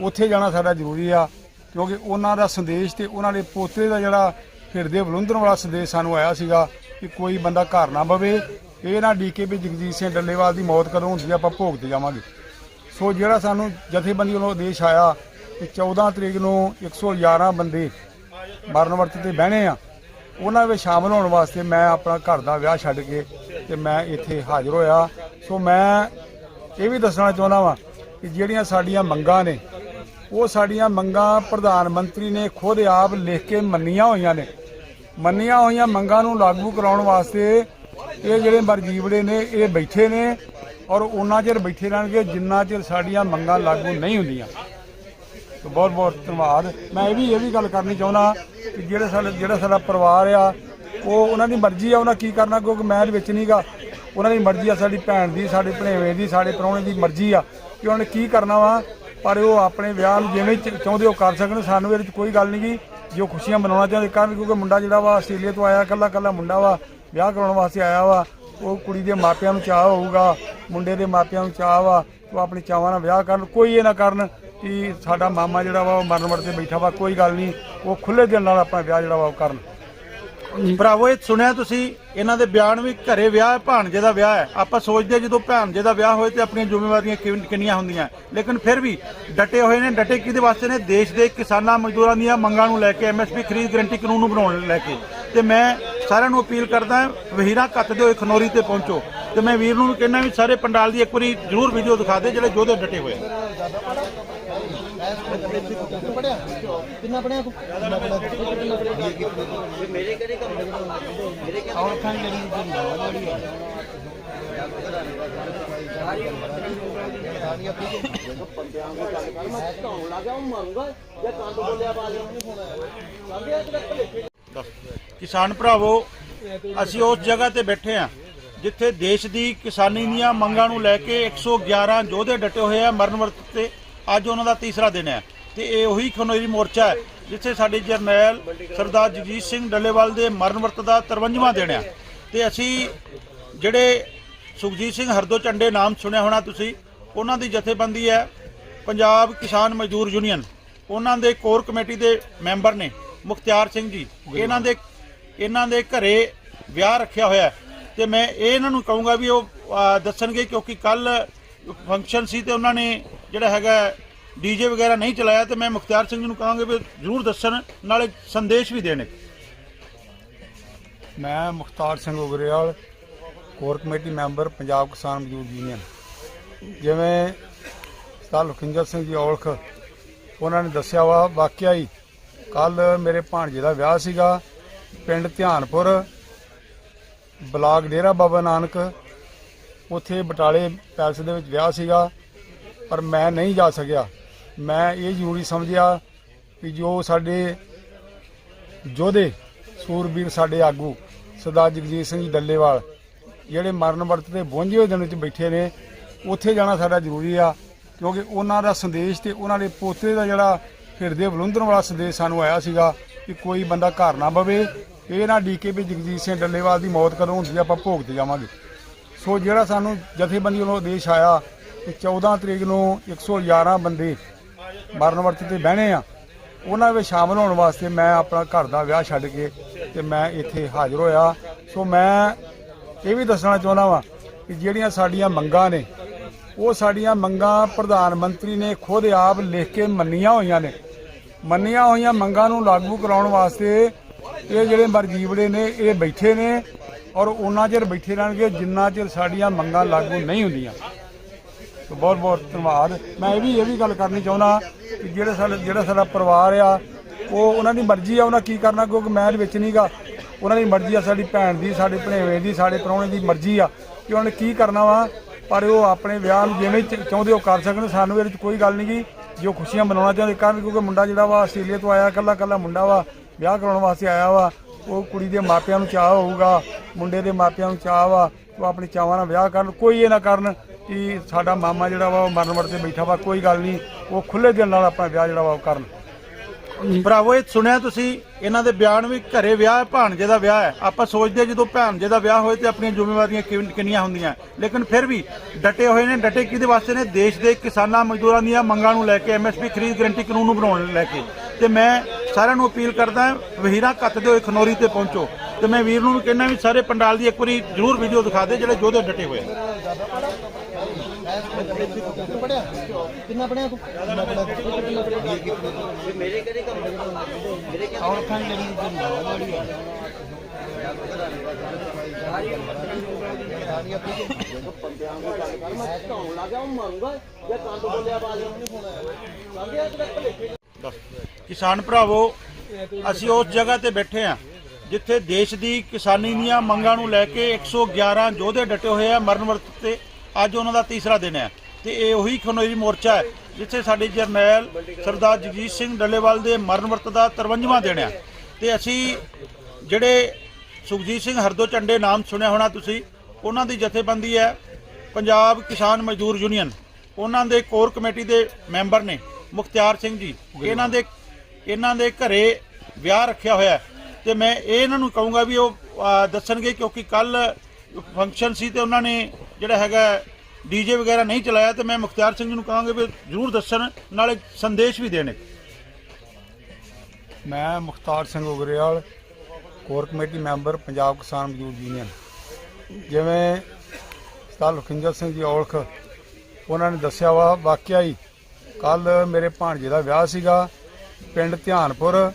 ਉੱਥੇ ਜਾਣਾ ਸਾਡਾ ਜ਼ਰੂਰੀ ਆ, ਕਿਉਂਕਿ ਉਹਨਾਂ ਦਾ ਸੰਦੇਸ਼ ਤੇ ਉਹਨਾਂ ਦੇ ਪੋਤੇ ਦਾ ਜਿਹੜਾ ਹਿਰਦੇ ਬਲੁੰਦਰਨ ਵਾਲਾ ਸੰਦੇਸ਼ ਸਾਨੂੰ ਆਇਆ ਸੀਗਾ ਕਿ ਕੋਈ ਬੰਦਾ ਘਰ ਨਾ ਬਵੇ, ਇਹ ਨਾ ਡੀਕੇ ਵੀ ਜਗਜੀਤ ਸਿੰਘ ਡੱਲੇਵਾਲ ਦੀ ਮੌਤ ਕਦੋਂ ਹੁੰਦੀ ਆ, ਆਪਾਂ ਭੋਗ ਤੇ ਜਾਵਾਂਗੇ। ਸੋ ਜਿਹੜਾ ਸਾਨੂੰ ਜਥੇਬੰਦੀ ਵੱਲੋਂ ਆਦੇਸ਼ ਆਇਆ ਕਿ 14 ਤਰੀਕ ਨੂੰ 111 ਬੰਦੇ ਮਰਨ ਵਰਤ ਤੇ ਬਹਿਣੇ ਆ। ਉਹਨਾਂ ਵਿੱਚ ਸ਼ਾਮਲ ਹੋਣ ਵਾਸਤੇ ਮੈਂ ਆਪਣਾ ਘਰ ਦਾ ਵਿਆਹ ਛੱਡ ਕੇ ਤੇ ਮੈਂ ਇੱਥੇ ਹਾਜ਼ਰ ਹੋਇਆ। ਸੋ ਮੈਂ ਇਹ ਵੀ ਦੱਸਣਾ ਚਾਹੁੰਦਾ ਵਾਂ ਕਿ ਜਿਹੜੀਆਂ ਸਾਡੀਆਂ ਮੰਗਾਂ ਨੇ, ਉਹ ਸਾਡੀਆਂ ਮੰਗਾਂ ਪ੍ਰਧਾਨ ਮੰਤਰੀ ਨੇ ਖੁਦ ਆਪ ਲਿਖ ਕੇ ਮੰਨੀਆਂ ਹੋਈਆਂ ਨੇ। ਮੰਨੀਆਂ ਹੋਈਆਂ ਮੰਗਾਂ ਨੂੰ ਲਾਗੂ ਕਰਾਉਣ ਵਾਸਤੇ ਇਹ ਜਿਹੜੇ ਮਰਜੀਵੜੇ ਨੇ, ਇਹ ਬੈਠੇ ਨੇ ਔਰ ਉਹਨਾਂ ਚਿਰ ਬੈਠੇ ਰਹਿਣਗੇ, ਜਿੰਨਾ ਚਿਰ ਸਾਡੀਆਂ ਮੰਗਾਂ ਲਾਗੂ ਨਹੀਂ ਹੁੰਦੀਆਂ। ਬਹੁਤ ਬਹੁਤ ਧੰਨਵਾਦ। ਮੈਂ ਇਹ ਵੀ ਇਹ ਵੀ ਗੱਲ ਕਰਨੀ ਚਾਹੁੰਦਾ ਕਿ ਜਿਹੜੇ ਸਾਡਾ ਜਿਹੜਾ ਸਾਡਾ ਪਰਿਵਾਰ ਆ, ਉਹ ਉਹਨਾਂ ਦੀ ਮਰਜ਼ੀ ਆ, ਉਹਨਾਂ ਕੀ ਕਰਨਾ, ਕਿਉਂਕਿ ਮੈਂ ਇਹਦੇ ਵਿੱਚ ਨਹੀਂਗਾ। ਉਹਨਾਂ ਦੀ ਮਰਜ਼ੀ ਆ, ਸਾਡੀ ਭੈਣ ਦੀ, ਸਾਡੇ ਭਣੇਵੇਂ ਦੀ, ਸਾਡੇ ਪ੍ਰਾਹੁਣੇ ਦੀ ਮਰਜ਼ੀ ਆ ਕਿ ਉਹਨਾਂ ਨੇ ਕੀ ਕਰਨਾ ਵਾ, ਪਰ ਉਹ ਆਪਣੇ ਵਿਆਹ ਨੂੰ ਜਿਵੇਂ ਚਾਹੁੰਦੇ ਉਹ ਕਰ ਸਕਣ। ਸਾਨੂੰ ਇਹਦੇ ਵਿੱਚ ਕੋਈ ਗੱਲ ਨਹੀਂ ਨਹੀਂਗੀ ਜੋ ਖੁਸ਼ੀਆਂ ਮਨਾਉਣਾ ਚਾਹੁੰਦੇ। ਕਰਨ ਕਿਉਂਕਿ ਮੁੰਡਾ ਜਿਹੜਾ ਵਾ ਆਸਟ੍ਰੇਲੀਆ ਤੋਂ ਆਇਆ ਕੱਲਾ ਕੱਲਾ ਮੁੰਡਾ ਵਾ, ਵਿਆਹ ਕਰਾਉਣ ਵਾਸਤੇ ਆਇਆ ਵਾ, ਉਹ ਕੁੜੀ ਦੇ ਮਾਪਿਆਂ ਨੂੰ ਚਾਹ ਹੋਊਗਾ, ਮੁੰਡੇ ਦੇ ਮਾਪਿਆਂ ਨੂੰ ਚਾਹ ਵਾ ਉਹ ਆਪਣੇ ਚਾਵਾਂ ਨਾਲ ਵਿਆਹ ਕਰਨ, ਕੋਈ ਇਹ ਨਾ ਕਰਨ ਕਿ ਸਾਡਾ ਮਾਮਾ ਜਿਹੜਾ ਵਾ ਉਹ ਮਰਨ ਵਰਤੇ ਬੈਠਾ ਵਾ ਕੋਈ ਗੱਲ ਨਹੀਂ ਉਹ ਖੁੱਲੇ ਦਿਲ ਨਾਲ ਆਪਣਾ ਵਿਆਹ ਜਿਹੜਾ ਵਾ ਉਹ ਕਰਨ। ਭਰਾਵੋ ਇਹ ਸੁਣਿਆ ਤੁਸੀਂ ਇਹਨਾਂ ਦੇ ਬਿਆਨ ਵੀ ਘਰੇ ਵਿਆਹ ਹੈ ਭਾਣਜੇ ਦਾ ਵਿਆਹ ਹੈ। ਆਪਾਂ ਸੋਚਦੇ ਜਦੋਂ ਭਾਣਜੇ ਦਾ ਵਿਆਹ ਹੋਏ ਤੇ ਆਪਣੀਆਂ ਜ਼ਿੰਮੇਵਾਰੀਆਂ ਕਿੰਨ- ਕਿੰਨੀਆਂ ਹੁੰਦੀਆਂ। ਲੇਕਿਨ ਫਿਰ ਵੀ ਡਟੇ ਹੋਏ ਨੇ ਡਟੇ ਕਿਹਦੇ ਵਾਸਤੇ ਨੇ? ਦੇਸ਼ ਦੇ ਕਿਸਾਨਾਂ ਮਜ਼ਦੂਰਾਂ ਦੀਆਂ ਮੰਗਾਂ ਨੂੰ ਲੈ ਕੇ ਐਮਐਸਪੀ ਖਰੀਦ ਗਰੰਟੀ ਕਾਨੂੰਨ ਨੂੰ ਬਣਾਉਣ ਲੈ ਕੇ। ਤੇ ਮੈਂ ਸਾਰਿਆਂ ਨੂੰ ਅਪੀਲ ਕਰਦਾ ਵਹੀਰਾ ਕੱਤਦੇ ਹੋਏ ਖਨੋਰੀ ਤੇ ਪਹੁੰਚੋ। ਤੇ ਮੈਂ ਵੀਰ ਨੂੰ ਵੀ ਕਹਿੰਦਾ ਵੀ ਸਾਰੇ ਪੰਡਾਲ ਦੀ ਇੱਕ ਵਾਰੀ ਜ਼ਰੂਰ ਵੀਡੀਓ ਦਿਖਾ ਦੇ ਜਿਹੜੇ ਯੋਧੇ ਡਟੇ ਹੋਏ ਪੜਿਆ ਕਿੰਨਾ ਪੜਿਆ ਤੂੰ ਮੇਰੇ ਕਿਹੜੇ ਕੰਮ ਮੇਰੇ ਕਿਹੜੇ ਔਰਖਾਂ ਜਿਹੜੀ ਜਿਹੜੀ ਵਾੜੀ ਹੈ ਕਿਸਾਨ ਭਰਾਵੋ, ਅਸੀਂ ਉਸ ਜਗ੍ਹਾ ਤੇ ਬੈਠੇ ਆ ਜਿੱਥੇ ਦੇਸ਼ ਦੀ ਕਿਸਾਨੀ ਦੀਆਂ ਮੰਗਾਂ ਨੂੰ ਲੈ ਕੇ 111 ਯੋਧੇ ਡਟੇ ਹੋਏ ਆ ਮਰਨ ਵਰਤ ਤੇ। ਅੱਜ ਉਹਨਾਂ ਦਾ ਤੀਸਰਾ ਦਿਨ ਹੈ ਤੇ ਇਹ ਉਹੀ ਖਨੋਰੀ ਮੋਰਚਾ ਹੈ, ਜਿੱਥੇ ਸਾਡੇ ਜਰਨੈਲ ਸਰਦਾਰ ਜਗਜੀਤ ਸਿੰਘ ਡੱਲੇਵਾਲ ਦੇ ਮਰਨ ਵਰਤ ਦਾ 53ਵਾਂ ਦਿਨ ਹੈ। ਤੇ ਅਸੀਂ ਜਿਹੜੇ ਸੁਖਜੀਤ ਸਿੰਘ ਹਰਦੋ ਝੰਡੇ ਨਾਮ ਸੁਣਿਆ ਹੋਣਾ ਤੁਸੀਂ, ਉਹਨਾਂ ਦੀ ਜਥੇਬੰਦੀ ਹੈ ਪੰਜਾਬ ਕਿਸਾਨ ਮਜ਼ਦੂਰ ਯੂਨੀਅਨ। ਉਹਨਾਂ ਦੇ ਕੋਰ ਕਮੇਟੀ ਦੇ ਮੈਂਬਰ ਨੇ, ਮੁਖਤਿਆਰ ਸਿੰਘ ਜੀ। ਇਹਨਾਂ ਦੇ ਇਹਨਾਂ ਦੇ ਘਰੇ ਵਿਆਹ ਰੱਖਿਆ ਹੋਇਆ ਹੈ। ਤੇ ਮੈਂ ਇਹ ਇਹਨਾਂ ਨੂੰ ਕਹੂੰਗਾ ਵੀ ਉਹ ਦੱਸਣਗੇ ਕਿਉਂਕਿ ਕੱਲ ਫੰਕਸ਼ਨ ਸੀ ਤੇ ਉਹਨਾਂ ਨੇ ਜਿਹੜਾ ਹੈਗਾ ਡੀਜੇ ਵਗੈਰਾ ਨਹੀਂ ਚਲਾਇਆ ਤੇ ਮੈਂ ਮੁਖਤਿਆਰ ਸਿੰਘ ਜੀ ਨੂੰ ਕਹਾਂਗਾ ਵੀ ਜ਼ਰੂਰ ਦੱਸਣ, ਨਾਲੇ ਸੰਦੇਸ਼ ਵੀ ਦੇਣ। ਮੈਂ Mukhtar Singh Ugrewal, core committee member, Punjab Kisan Mazdoor union. ਜਿਵੇਂ ਸਰਦਾਰ ਲਖਿੰਦਰ ਸਿੰਘ ਜੀ ਔਲਖ, ਉਹਨਾਂ ਨੇ ਦੱਸਿਆ ਵਾ, ਵਾਕਿਆ ਹੀ ਕੱਲ ਮੇਰੇ ਭਾਣਜੇ ਦਾ ਵਿਆਹ ਸੀਗਾ, ਪਿੰਡ ਧਿਆਨਪੁਰ, ਬਲਾਕ ਡੇਰਾ ਬਾਬਾ ਨਾਨਕ, ਉੱਥੇ ਬਟਾਲੇ ਪੈਲਸ ਦੇ ਵਿੱਚ ਵਿਆਹ ਸੀਗਾ। ਪਰ ਮੈਂ ਨਹੀਂ ਜਾ ਸਕਿਆ। ਮੈਂ ਇਹ ਜ਼ਰੂਰੀ ਸਮਝਿਆ ਕਿ ਜੋ ਸਾਡੇ ਯੋਧੇ ਸੂਰਬੀਰ ਸਾਡੇ ਆਗੂ ਸਰਦਾਰ ਜਗਜੀਤ ਸਿੰਘ ਡੱਲੇਵਾਲ ਜਿਹੜੇ ਮਰਨ ਵਰਤ ਤੇ 52 ਦਿਨ ਵਿੱਚ ਬੈਠੇ ਨੇ ਉੱਥੇ ਜਾਣਾ ਸਾਡਾ ਜ਼ਰੂਰੀ ਆ ਕਿਉਂਕਿ ਉਹਨਾਂ ਦਾ ਸੰਦੇਸ਼ ਤੇ ਉਹਨਾਂ ਦੇ ਪੋਤੇ ਦਾ ਜਿਹੜਾ ਹਿਰਦੇ ਬਲੁੰਦਰਨ ਵਾਲਾ ਸੰਦੇਸ਼ ਸਾਨੂੰ ਆਇਆ ਸੀਗਾ ਕਿ ਕੋਈ ਬੰਦਾ ਘਰ ਨਾ ਬਵੇ। ਇਹ ਨਾ ਡੀਕੇ ਵੀ ਜਗਜੀਤ ਸਿੰਘ ਡੱਲੇਵਾਲ ਦੀ ਮੌਤ ਕਦੋਂ ਹੁੰਦੀ ਆ, ਆਪਾਂ ਭੋਗ ਤੇ ਜਾਵਾਂਗੇ। ਸੋ ਜਿਹੜਾ ਸਾਨੂੰ ਜਥੇਬੰਦੀ ਵੱਲੋਂ ਉਦੇਸ਼ ਆਇਆ ਕਿ 14 ਤਰੀਕ ਨੂੰ 111 ਬੰਦੇ ਮਰਨ ਵਰਤ ਤੇ ਬਹਿਣੇ ਆ। ਉਹਨਾਂ ਵਿੱਚ ਸ਼ਾਮਲ ਹੋਣ ਵਾਸਤੇ ਮੈਂ ਆਪਣਾ ਘਰ ਦਾ ਵਿਆਹ ਛੱਡ ਕੇ ਤੇ ਮੈਂ ਇੱਥੇ ਹਾਜ਼ਰ ਹੋਇਆ। ਸੋ ਮੈਂ ਇਹ ਵੀ ਦੱਸਣਾ ਚਾਹੁੰਦਾ ਵਾਂ ਕਿ ਜਿਹੜੀਆਂ ਸਾਡੀਆਂ ਮੰਗਾਂ ਨੇ, ਉਹ ਸਾਡੀਆਂ ਮੰਗਾਂ ਪ੍ਰਧਾਨ ਮੰਤਰੀ ਨੇ ਖੁਦ ਆਪ ਲਿਖ ਕੇ ਮੰਨੀਆਂ ਹੋਈਆਂ ਨੇ। ਮੰਨੀਆਂ ਹੋਈਆਂ ਮੰਗਾਂ ਨੂੰ ਲਾਗੂ ਕਰਾਉਣ ਵਾਸਤੇ ਇਹ ਜਿਹੜੇ ਮਰਜੀਵੜੇ ਨੇ, ਇਹ ਬੈਠੇ ਨੇ ਔਰ ਉਹਨਾਂ ਚਿਰ ਬੈਠੇ ਰਹਿਣਗੇ, ਜਿੰਨਾ ਚਿਰ ਸਾਡੀਆਂ ਮੰਗਾਂ ਲਾਗੂ ਨਹੀਂ ਹੁੰਦੀਆਂ। ਬਹੁਤ ਬਹੁਤ ਧੰਨਵਾਦ। ਮੈਂ ਇਹ ਵੀ ਇਹ ਵੀ ਗੱਲ ਕਰਨੀ ਚਾਹੁੰਦਾ ਕਿ ਜਿਹੜੇ ਸਾਡਾ ਜਿਹੜਾ ਸਾਡਾ ਪਰਿਵਾਰ ਆ, ਉਹ ਉਹਨਾਂ ਦੀ ਮਰਜ਼ੀ ਆ, ਉਹਨਾਂ ਕੀ ਕਰਨਾ, ਕਿਉਂਕਿ ਮੈਂ ਇਹਦੇ ਵਿੱਚ ਨਹੀਂਗਾ ਉਹਨਾਂ ਦੀ ਮਰਜ਼ੀ ਆ, ਸਾਡੀ ਭੈਣ ਦੀ, ਸਾਡੇ ਭਣੇਵੇਂ ਦੀ, ਸਾਡੇ ਪ੍ਰਾਹੁਣੇ ਦੀ ਮਰਜ਼ੀ ਆ ਕਿ ਉਹਨਾਂ ਨੇ ਕੀ ਕਰਨਾ ਵਾ, ਪਰ ਉਹ ਆਪਣੇ ਵਿਆਹ ਨੂੰ ਜਿਵੇਂ ਚ- ਚਾਹੁੰਦੇ ਉਹ ਕਰ ਸਕਣ। ਸਾਨੂੰ ਇਹਦੇ ਵਿੱਚ ਕੋਈ ਗੱਲ ਨਹੀਂ ਗੀ ਜੋ ਖੁਸ਼ੀਆਂ ਮਨਾਉਣਾ ਚਾਹੁੰਦੇ, ਕਰਨ ਕਿਉਂਕਿ ਮੁੰਡਾ ਜਿਹੜਾ ਵਾ, ਆਸਟ੍ਰੇਲੀਆ ਤੋਂ ਆਇਆ ਕੱਲਾ ਕੱਲਾ ਮੁੰਡਾ ਵਾ, ਵਿਆਹ ਕਰਾਉਣ ਵਾਸਤੇ ਆਇਆ ਵਾ, ਉਹ ਕੁੜੀ ਦੇ ਮਾਪਿਆਂ ਨੂੰ ਚਾਹ ਹੋਊਗਾ, ਮੁੰਡੇ ਦੇ ਮਾਪਿਆਂ ਨੂੰ ਚਾਹ ਵਾ ਉਹ ਆਪਣੇ ਚਾਵਾਂ ਨਾਲ ਵਿਆਹ ਕਰਨ। ਕੋਈ ਇਹ ਨਾ ਕਰਨ ਕਿ ਸਾਡਾ ਮਾਮਾ ਜਿਹੜਾ ਵਾ ਉਹ ਮਰਨ ਵਰਤੇ ਬੈਠਾ ਵਾ ਕੋਈ ਗੱਲ ਨਹੀਂ ਉਹ ਖੁੱਲੇ ਦਿਲ ਨਾਲ ਆਪਣਾ ਵਿਆਹ ਜਿਹੜਾ ਵਾ ਉਹ ਕਰਨ। ਭਰਾਵੋ ਇਹ ਸੁਣਿਆ ਤੁਸੀਂ ਇਹਨਾਂ ਦੇ ਬਿਆਨ ਵੀ ਘਰੇ ਵਿਆਹ ਹੈ ਭਾਣਜੇ ਦਾ ਵਿਆਹ ਹੈ। ਆਪਾਂ ਸੋਚਦੇ ਜਦੋਂ ਭਾਣਜੇ ਦਾ ਵਿਆਹ ਹੋਏ ਤੇ ਆਪਣੀਆਂ ਜ਼ਿੰਮੇਵਾਰੀਆਂ ਕਿੰਨ- ਕਿੰਨੀਆਂ ਹੁੰਦੀਆਂ। ਲੇਕਿਨ ਫਿਰ ਵੀ ਡਟੇ ਹੋਏ ਨੇ ਡਟੇ ਕਿਹਦੇ ਵਾਸਤੇ ਨੇ? ਦੇਸ਼ ਦੇ ਕਿਸਾਨਾਂ ਮਜ਼ਦੂਰਾਂ ਦੀਆਂ ਮੰਗਾਂ ਨੂੰ ਲੈ ਕੇ ਐਮਐਸਪੀ ਖਰੀਦ ਗਰੰਟੀ ਕਾਨੂੰਨ ਨੂੰ ਬਣਾਉਣ ਲੈ ਕੇ। ਤੇ ਮੈਂ ਸਾਰਿਆਂ ਨੂੰ ਅਪੀਲ ਕਰਦਾ ਵਹੀਰਾਂ ਕੱਤਦੇ ਹੋਏ ਖਨੌਰੀ ਤੇ ਪਹੁੰਚੋ। ਤੇ ਮੈਂ ਵੀਰ ਨੂੰ ਵੀ ਕਹਿੰਦਾ ਵੀ ਸਾਰੇ ਪੰਡਾਲ ਦੀ ਇੱਕ ਵਾਰੀ ਜ਼ਰੂਰ ਵੀਡੀਓ ਦਿਖਾ ਦੇ ਜਿਹੜੇ ਯੋਧੇ ਡਟੇ ਹੋਏ ਆ ਪੜਿਆ ਕਿੰਨਾ ਪੜਿਆ ਤੂੰ ਮੇਰੇ ਕਿਹੜੇ ਕੰਮ ਮੇਰੇ ਕਿਹੜੇ ਔਰਤਾਂ ਜਿਹੜੀ ਜਿਹੜੀ ਵਾਲੀ ਹੈ ਕਿਸਾਨ ਭਰਾਵੋ, ਅਸੀਂ ਉਸ ਜਗ੍ਹਾ ਤੇ ਬੈਠੇ ਆ ਜਿੱਥੇ ਦੇਸ਼ ਦੀ ਕਿਸਾਨੀ ਦੀਆਂ ਮੰਗਾਂ ਨੂੰ ਲੈ ਕੇ 111 ਯੋਧੇ ਡਟੇ ਹੋਏ ਆ, ਮਰਨ ਵਰਤ ਤੇ ਅੱਜ ਉਹਨਾਂ ਦਾ ਤੀਸਰਾ ਦਿਨ ਹੈ ਤੇ ਇਹ ਉਹੀ ਖਨੋਰੀ ਮੋਰਚਾ ਹੈ ਜਿੱਥੇ ਸਾਡੇ ਜਰਨੈਲ ਸਰਦਾਰ ਜਗਜੀਤ ਸਿੰਘ ਡੱਲੇਵਾਲ ਦੇ ਮਰਨ ਵਰਤ ਦਾ 53ਵਾਂ ਦਿਨ ਹੈ। ਤੇ ਅਸੀਂ ਜਿਹੜੇ ਸੁਖਜੀਤ ਸਿੰਘ ਹਰਦੋ ਝੰਡੇ ਨਾਮ ਸੁਣਿਆ ਹੋਣਾ ਤੁਸੀਂ ਉਹਨਾਂ ਦੀ ਜਥੇਬੰਦੀ ਹੈ ਪੰਜਾਬ ਕਿਸਾਨ ਮਜ਼ਦੂਰ ਯੂਨੀਅਨ। ਉਹਨਾਂ ਦੇ ਕੋਰ ਕਮੇਟੀ ਦੇ ਮੈਂਬਰ ਨੇ ਮੁਖਤਿਆਰ ਸਿੰਘ ਜੀ। ਇਹਨਾਂ ਦੇ ਇਹਨਾਂ ਦੇ ਘਰੇ ਵਿਆਹ ਰੱਖਿਆ ਹੋਇਆ ਤੇ ਮੈਂ ਇਹ ਇਹਨਾਂ ਨੂੰ ਕਹੂੰਗਾ ਵੀ ਉਹ ਦੱਸਣਗੇ ਕਿਉਂਕਿ ਕੱਲ ਫੰਕਸ਼ਨ ਸੀ ਤੇ ਉਹਨਾਂ ਨੇ ਜਿਹੜਾ ਹੈਗਾ ਡੀਜੇ ਵਗੈਰਾ ਨਹੀਂ ਚਲਾਇਆ ਤੇ ਮੈਂ ਮੁਖਤਿਆਰ ਸਿੰਘ ਜੀ ਨੂੰ ਕਹਾਂਗਾ ਵੀ ਜ਼ਰੂਰ ਦੱਸਣ, ਨਾਲੇ ਸੰਦੇਸ਼ ਵੀ ਦੇਣ ਮੈਂ Mukhtar Singh Ugrewal, core committee member, Punjab Kisan Mazdoor union. ਜਿਵੇਂ ਸਰਦਾਰ ਲਖਿੰਦਰ ਸਿੰਘ ਜੀ ਔਲਖ, ਉਹਨਾਂ ਨੇ ਦੱਸਿਆ ਵਾ, ਵਾਕਿਆ ਹੀ ਕੱਲ ਮੇਰੇ ਭਾਣਜੇ ਦਾ ਵਿਆਹ ਸੀਗਾ, ਪਿੰਡ ਧਿਆਨਪੁਰ,